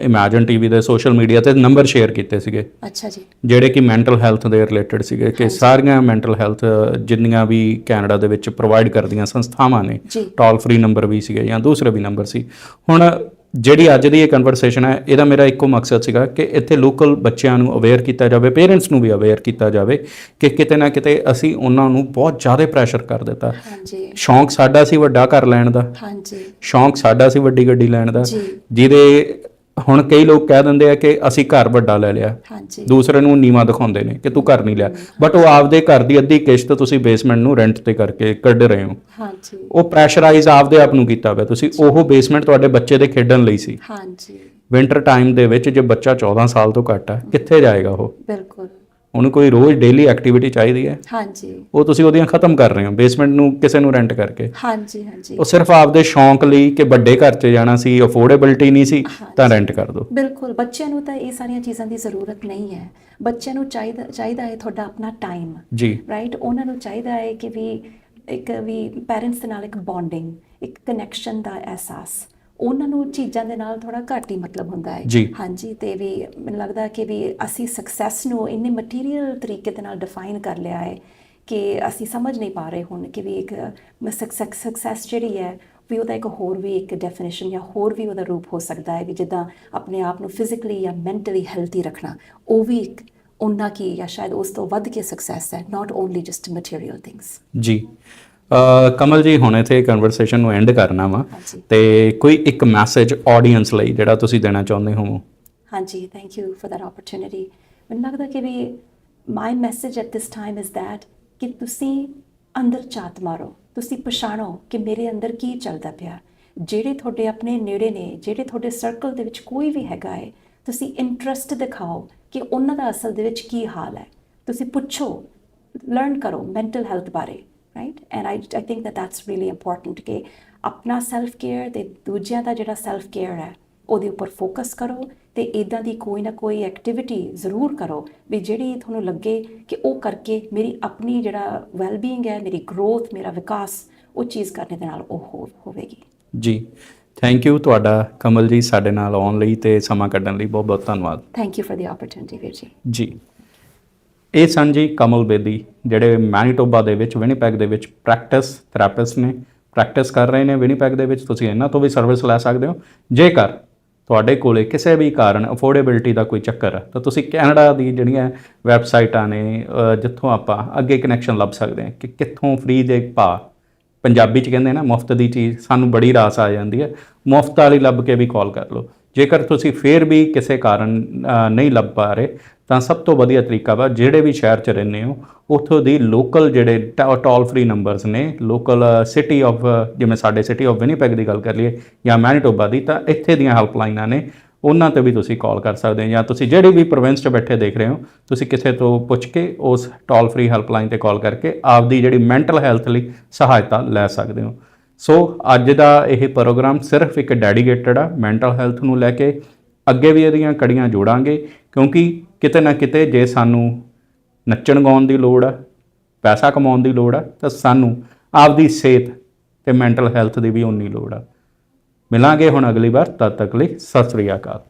Speaker 1: ਇਮੇਜਿਨ ਟੀਵੀ ਦੇ ਸੋਸ਼ਲ ਮੀਡੀਆ ਤੇ ਨੰਬਰ ਸ਼ੇਅਰ ਕੀਤੇ ਸੀਗੇ।
Speaker 2: ਅੱਛਾ ਜੀ।
Speaker 1: ਜਿਹੜੇ ਕਿ ਮੈਂਟਲ ਹੈਲਥ ਦੇ ਰਿਲੇਟਡ ਸੀਗੇ ਕਿ ਸਾਰੀਆਂ ਮੈਂਟਲ ਹੈਲਥ ਜਿੰਨੀਆਂ ਵੀ ਕੈਨੇਡਾ ਦੇ ਵਿੱਚ ਪ੍ਰੋਵਾਈਡ ਕਰਦੀਆਂ ਸੰਸਥਾਵਾਂ ਨੇ। ਟੋਲ ਫ੍ਰੀ ਨੰਬਰ ਵੀ ਸੀਗੇ ਜਾਂ ਦੂਸਰੇ ਵੀ ਨੰਬਰ ਸੀ। ਹੁਣ ਜਿਹੜੀ ਅੱਜ ਦੀ ਇਹ ਕਨਵਰਸੇਸ਼ਨ ਹੈ ਇਹਦਾ ਮੇਰਾ ਇੱਕੋ ਮਕਸਦ ਸੀਗਾ ਕਿ ਇੱਥੇ ਲੋਕਲ ਬੱਚਿਆਂ ਨੂੰ ਅਵੇਅਰ ਕੀਤਾ ਜਾਵੇ ਪੇਰੈਂਟਸ ਨੂੰ ਵੀ ਅਵੇਅਰ ਕੀਤਾ ਜਾਵੇ ਕਿ ਕਿਤੇ ਨਾ ਕਿਤੇ ਅਸੀਂ ਉਹਨਾਂ ਨੂੰ ਬਹੁਤ ਜ਼ਿਆਦਾ ਪ੍ਰੈਸ਼ਰ ਕਰ ਦਿੱਤਾ।
Speaker 2: ਹਾਂਜੀ।
Speaker 1: ਸ਼ੌਂਕ ਸਾਡਾ ਸੀ ਵੱਡਾ ਘਰ ਲੈਣ ਦਾ।
Speaker 2: ਹਾਂਜੀ।
Speaker 1: ਸ਼ੌਂਕ ਸਾਡਾ ਸੀ ਵੱਡੀ ਗੱਡੀ ਲੈਣ ਦਾ। ਜਿਹਦੇ ਹੁਣ ਕਈ ਲੋਕ ਕਹਿ ਦਿੰਦੇ ਆ ਕਿ ਅਸੀਂ ਘਰ ਵੱਡਾ ਲੈ ਲਿਆ।
Speaker 2: ਹਾਂਜੀ।
Speaker 1: ਦੂਸਰੇ ਨੂੰ ਨੀਵਾ ਦਿਖਾਉਂਦੇ ਨੇ ਕਿ ਤੂੰ ਘਰ ਨਹੀਂ ਲਿਆ। ਬਟ ਉਹ ਆਪਦੇ ਘਰ ਦੀ ਅੱਧੀ ਕਿਸ਼ਤ ਤੁਸੀਂ ਬੇਸਮੈਂਟ ਨੂੰ ਰੈਂਟ ਤੇ ਕਰਕੇ ਕੱਢ ਰਹੇ ਹੋ।
Speaker 2: ਹਾਂਜੀ।
Speaker 1: ਉਹ ਪ੍ਰੈਸ਼ਰਾਈਜ਼ ਆਪਦੇ ਆਪ ਨੂੰ ਕੀਤਾ ਹੋਇਆ। ਤੁਸੀਂ ਉਹ ਬੇਸਮੈਂਟ ਤੁਹਾਡੇ ਬੱਚੇ ਦੇ ਖੇਡਣ ਲਈ ਸੀ।
Speaker 2: ਹਾਂਜੀ।
Speaker 1: ਵਿੰਟਰ ਟਾਈਮ ਦੇ ਵਿੱਚ ਜੇ ਬੱਚਾ 14 ਸਾਲ ਤੋਂ ਘੱਟ ਹੈ ਕਿੱਥੇ ਜਾਏਗਾ ਉਹ?
Speaker 2: ਬਿਲਕੁਲ।
Speaker 1: ਉਹਨੂੰ ਕੋਈ ਰੋਜ਼ ਡੇਲੀ ਐਕਟੀਵਿਟੀ ਚਾਹੀਦੀ ਹੈ।
Speaker 2: ਹਾਂਜੀ।
Speaker 1: ਉਹ ਤੁਸੀਂ ਉਹਦੀਆਂ ਖਤਮ ਕਰ ਰਹੇ ਹੋ ਬੇਸਮੈਂਟ ਨੂੰ ਕਿਸੇ ਨੂੰ ਰੈਂਟ ਕਰਕੇ।
Speaker 2: ਹਾਂਜੀ ਹਾਂਜੀ।
Speaker 1: ਉਹ ਸਿਰਫ ਆਪਦੇ ਸ਼ੌਂਕ ਲਈ ਕਿ ਵੱਡੇ ਘਰ 'ਚ ਜਾਣਾ ਸੀ ਅਫੋਰਡੇਬਿਲਟੀ ਨਹੀਂ ਸੀ ਤਾਂ ਰੈਂਟ ਕਰ ਦਿਓ।
Speaker 2: ਬਿਲਕੁਲ ਬੱਚਿਆਂ ਨੂੰ ਤਾਂ ਇਹ ਸਾਰੀਆਂ ਚੀਜ਼ਾਂ ਦੀ ਜ਼ਰੂਰਤ ਨਹੀਂ ਹੈ। ਬੱਚਿਆਂ ਨੂੰ ਚਾਹੀਦਾ ਚਾਹੀਦਾ ਹੈ ਤੁਹਾਡਾ ਆਪਣਾ ਟਾਈਮ
Speaker 1: ਜੀ।
Speaker 2: ਰਾਈਟ ਉਹਨਾਂ ਨੂੰ ਚਾਹੀਦਾ ਹੈ ਕਿ ਵੀ ਇੱਕ ਵੀ ਪੈਰੈਂਟਸ ਦੇ ਨਾਲ ਇੱਕ ਬੌਂਡਿੰਗ ਇੱਕ ਕਨੈਕਸ਼ਨ ਦਾ ਅਹਿਸਾਸ। ਉਹਨਾਂ ਨੂੰ ਚੀਜ਼ਾਂ ਦੇ ਨਾਲ ਥੋੜਾ ਘੱਟ ਹੀ ਮਤਲਬ ਹੁੰਦਾ ਹੈ। ਹਾਂਜੀ ਤੇ ਵੀ ਮੈਨੂੰ ਲੱਗਦਾ ਕਿ ਵੀ ਅਸੀਂ ਸਕਸੈਸ ਨੂੰ ਇੰਨੇ ਮਟੀਰੀਅਲ ਤਰੀਕੇ ਦੇ ਨਾਲ ਡਿਫਾਈਨ ਕਰ ਲਿਆ ਹੈ ਕਿ ਅਸੀਂ ਸਮਝ ਨਹੀਂ ਪਾ ਰਹੇ ਹੁਣ ਕਿ ਵੀ ਇੱਕ ਸਕਸੈਸ ਜਿਹੜੀ ਹੈ ਵੀ ਉਹਦਾ ਇੱਕ ਹੋਰ ਵੀ ਇੱਕ ਡੈਫੀਨੇਸ਼ਨ ਜਾਂ ਹੋਰ ਵੀ ਉਹਦਾ ਰੂਪ ਹੋ ਸਕਦਾ ਹੈ ਵੀ ਜਿੱਦਾਂ ਆਪਣੇ ਆਪ ਨੂੰ ਫਿਜ਼ੀਕਲੀ ਜਾਂ ਮੈਂਟਲੀ ਹੈਲਥੀ ਰੱਖਣਾ। ਉਹ ਵੀ ਇੱਕ ਉਹਨਾਂ ਕੀ ਜਾਂ ਸ਼ਾਇਦ ਉਸ ਤੋਂ ਵੱਧ ਕੇ ਸਕਸੈਸ ਹੈ not only just material things
Speaker 1: ਜੀ। ਕਮਲ ਜੀ ਹੁਣ ਇੱਥੇ ਕਨਵਰਸੇਸ਼ਨ ਨੂੰ ਐਂਡ ਕਰਨਾ ਵਾ ਤੇ ਕੋਈ ਇੱਕ ਮੈਸੇਜ ਆਡੀਅנס ਲਈ ਜਿਹੜਾ ਤੁਸੀਂ ਦੇਣਾ ਚਾਹੁੰਦੇ ਹੋ?
Speaker 2: ਹਾਂਜੀ thank you for that opportunity ਮੈਨੂੰ ਲੱਗਦਾ ਕਿ ਵੀ my message at this time is that ਕਿ ਤੁਸੀਂ ਅੰਦਰ ਚਾਤ ਮਾਰੋ ਤੁਸੀਂ ਪਛਾਣੋ ਕਿ ਮੇਰੇ ਅੰਦਰ ਕੀ ਚੱਲਦਾ ਪਿਆ। ਜਿਹੜੇ ਤੁਹਾਡੇ ਆਪਣੇ ਨੇੜੇ ਨੇ ਜਿਹੜੇ ਤੁਹਾਡੇ ਸਰਕਲ ਦੇ ਵਿੱਚ ਕੋਈ ਵੀ ਹੈਗਾ ਏ ਤੁਸੀਂ ਇੰਟਰਸਟ ਦਿਖਾਓ ਕਿ ਉਹਨਾਂ ਦਾ ਅਸਲ ਦੇ ਵਿੱਚ ਕੀ ਹਾਲ ਹੈ। ਤੁਸੀਂ ਪੁੱਛੋ ਲਰਨ ਕਰੋ ਮੈਂਟਲ ਹੈਲਥ ਬਾਰੇ। Right and I I think that that's really important ਕਿ ਆਪਣਾ ਸੈਲਫ ਕੇਅਰ ਤੇ ਦੂਜਿਆਂ ਦਾ ਜਿਹੜਾ ਸੈਲਫ ਕੇਅਰ ਹੈ ਉਹਦੇ ਉੱਪਰ ਫੋਕਸ ਕਰੋ ਤੇ ਇਦਾਂ ਦੀ ਕੋਈ ਨਾ ਕੋਈ ਐਕਟੀਵਿਟੀ ਜ਼ਰੂਰ ਕਰੋ ਵੀ ਜਿਹੜੀ ਤੁਹਾਨੂੰ ਲੱਗੇ ਕਿ ਉਹ ਕਰਕੇ ਮੇਰੀ ਆਪਣੀ ਜਿਹੜਾ ਵੈਲਬੀਇੰਗ ਹੈ ਮੇਰੀ ਗਰੋਥ ਮੇਰਾ ਵਿਕਾਸ ਉਹ ਚੀਜ਼ ਕਰਨੇ ਦੇ ਨਾਲ ਉਹ ਹੋਵੇਗੀ।
Speaker 1: ਜੀ ਥੈਂਕ ਯੂ ਤੁਹਾਡਾ ਕਮਲ ਜੀ ਸਾਡੇ ਨਾਲ ਆਉਣ ਲਈ ਤੇ ਸਮਾਂ ਕੱਢਣ ਲਈ ਬਹੁਤ ਬਹੁਤ ਧੰਨਵਾਦ।
Speaker 2: Thank you for the opportunity ਵੀਰ ਜੀ।
Speaker 1: ਜੀ। ਇਹ ਸਨ ਜੀ ਕਮਲ ਬੇਦੀ, ਜਿਹੜੇ ਮੈਨੀਟੋਬਾ ਦੇ ਵਿੱਚ, ਵਿਨੀਪੈਗ ਦੇ ਵਿੱਚ ਪ੍ਰੈਕਟਿਸ ਥੈਰੇਪਿਸਟ ਨੇ ਪ੍ਰੈਕਟਿਸ ਕਰ ਰਹੇ ਨੇ ਵਿਨੀਪੈਗ ਦੇ ਵਿੱਚ, ਤੁਸੀਂ ਇਹਨਾਂ ਤੋਂ ਵੀ ਸਰਵਿਸ ਲੈ ਸਕਦੇ ਹੋ। ਜੇਕਰ ਤੁਹਾਡੇ ਕੋਲੇ ਕਿਸੇ ਵੀ ਕਾਰਨ ਅਫੋਰਡੇਬਿਲਟੀ ਦਾ ਕੋਈ ਚੱਕਰ ਹੈ, ਤਾਂ ਤੁਸੀਂ ਕੈਨੇਡਾ ਦੀ ਜਿਹੜੀਆਂ ਵੈਬਸਾਈਟਾਂ ਨੇ ਜਿੱਥੋਂ ਆਪਾਂ ਅੱਗੇ ਕਨੈਕਸ਼ਨ ਲੱਭ ਸਕਦੇ ਹਾਂ, ਕਿ ਕਿੱਥੋਂ ਫ੍ਰੀ ਦੇ ਪਾ ਪੰਜਾਬੀ ਚ ਕਹਿੰਦੇ ਨਾ, ਮੁਫਤ ਦੀ ਚੀਜ਼, ਸਾਨੂੰ ਬੜੀ ਰਾਸ ਆ ਜਾਂਦੀ ਹੈ, ਮੁਫਤ ਵਾਲੀ ਲੱਭ ਕੇ ਵੀ ਕਾਲ ਕਰ ਲਓ। ਜੇਕਰ ਤੁਸੀਂ ਫੇਰ ਵੀ ਕਿਸੇ ਕਾਰਨ ਨਹੀਂ ਲੱਭ ਪਾ ਰਹੇ ਤਾਂ ਸਭ ਤੋਂ ਵਧੀਆ ਤਰੀਕਾ ਵਾ, ਜਿਹੜੇ ਵੀ ਸ਼ਹਿਰ 'ਚ ਰਹਿੰਦੇ ਹੋ, ਉੱਥੋਂ ਦੀ ਲੋਕਲ ਜਿਹੜੇ ਟੋਲ ਫ੍ਰੀ ਨੰਬਰਸ ਨੇ ਲੋਕਲ ਸਿਟੀ ਆਫ ਜਿਵੇਂ ਸਾਡੇ ਸਿਟੀ ਆਫ ਵਿਨੀਪੈਗ ਦੀ ਗੱਲ ਕਰ ਲਈਏ ਜਾਂ ਮੈਨੀਟੋਬਾ ਦੀ, ਤਾਂ ਇੱਥੇ ਦੀਆਂ ਹੈਲਪਲਾਈਨਾਂ ਨੇ, ਉਹਨਾਂ ਤੇ ਵੀ ਤੁਸੀਂ ਕਾਲ ਕਰ ਸਕਦੇ ਹੋ ਜਾਂ ਤੁਸੀਂ ਜਿਹੜੀ ਵੀ ਪ੍ਰੋਵਿੰਸ 'ਚ ਬੈਠੇ ਦੇਖ ਰਹੇ ਹੋ, ਤੁਸੀਂ ਕਿਸੇ ਤੋਂ ਪੁੱਛ ਕੇ ਉਸ ਟੋਲ ਫ੍ਰੀ ਹੈਲਪਲਾਈਨ ਤੇ ਕਾਲ ਕਰਕੇ ਆਪਦੀ ਜਿਹੜੀ ਮੈਂਟਲ ਹੈਲਥ ਲਈ ਸਹਾਇਤਾ ਲੈ ਸਕਦੇ ਹੋ। ਸੋ ਅੱਜ ਦਾ ਇਹ ਪ੍ਰੋਗਰਾਮ ਸਿਰਫ ਇੱਕ ਡੈਡੀਕੇਟਡ ਆ ਮੈਂਟਲ ਹੈਲਥ ਨੂੰ ਲੈ ਕੇ, ਅੱਗੇ ਵੀ ਇਹਦੀਆਂ ਕੜੀਆਂ ਜੋੜਾਂਗੇ, ਕਿਉਂਕਿ ਕਿਤੇ ਨਾ ਕਿਤੇ ਜੇ ਸਾਨੂੰ ਨੱਚਣ ਗਾਉਣ ਦੀ ਲੋੜ ਆ, ਪੈਸਾ ਕਮਾਉਣ ਦੀ ਲੋੜ ਆ, ਤਾਂ ਸਾਨੂੰ ਆਪਦੀ ਸਿਹਤ ਤੇ ਮੈਂਟਲ ਹੈਲਥ ਦੀ ਵੀ ਉਨੀ ਲੋੜ ਆ। ਮਿਲਾਂਗੇ ਹੁਣ ਅਗਲੀ ਵਾਰ, ਤਦ ਤੱਕ ਲਈ ਸਤਿ ਸ੍ਰੀ ਅਕਾਲ।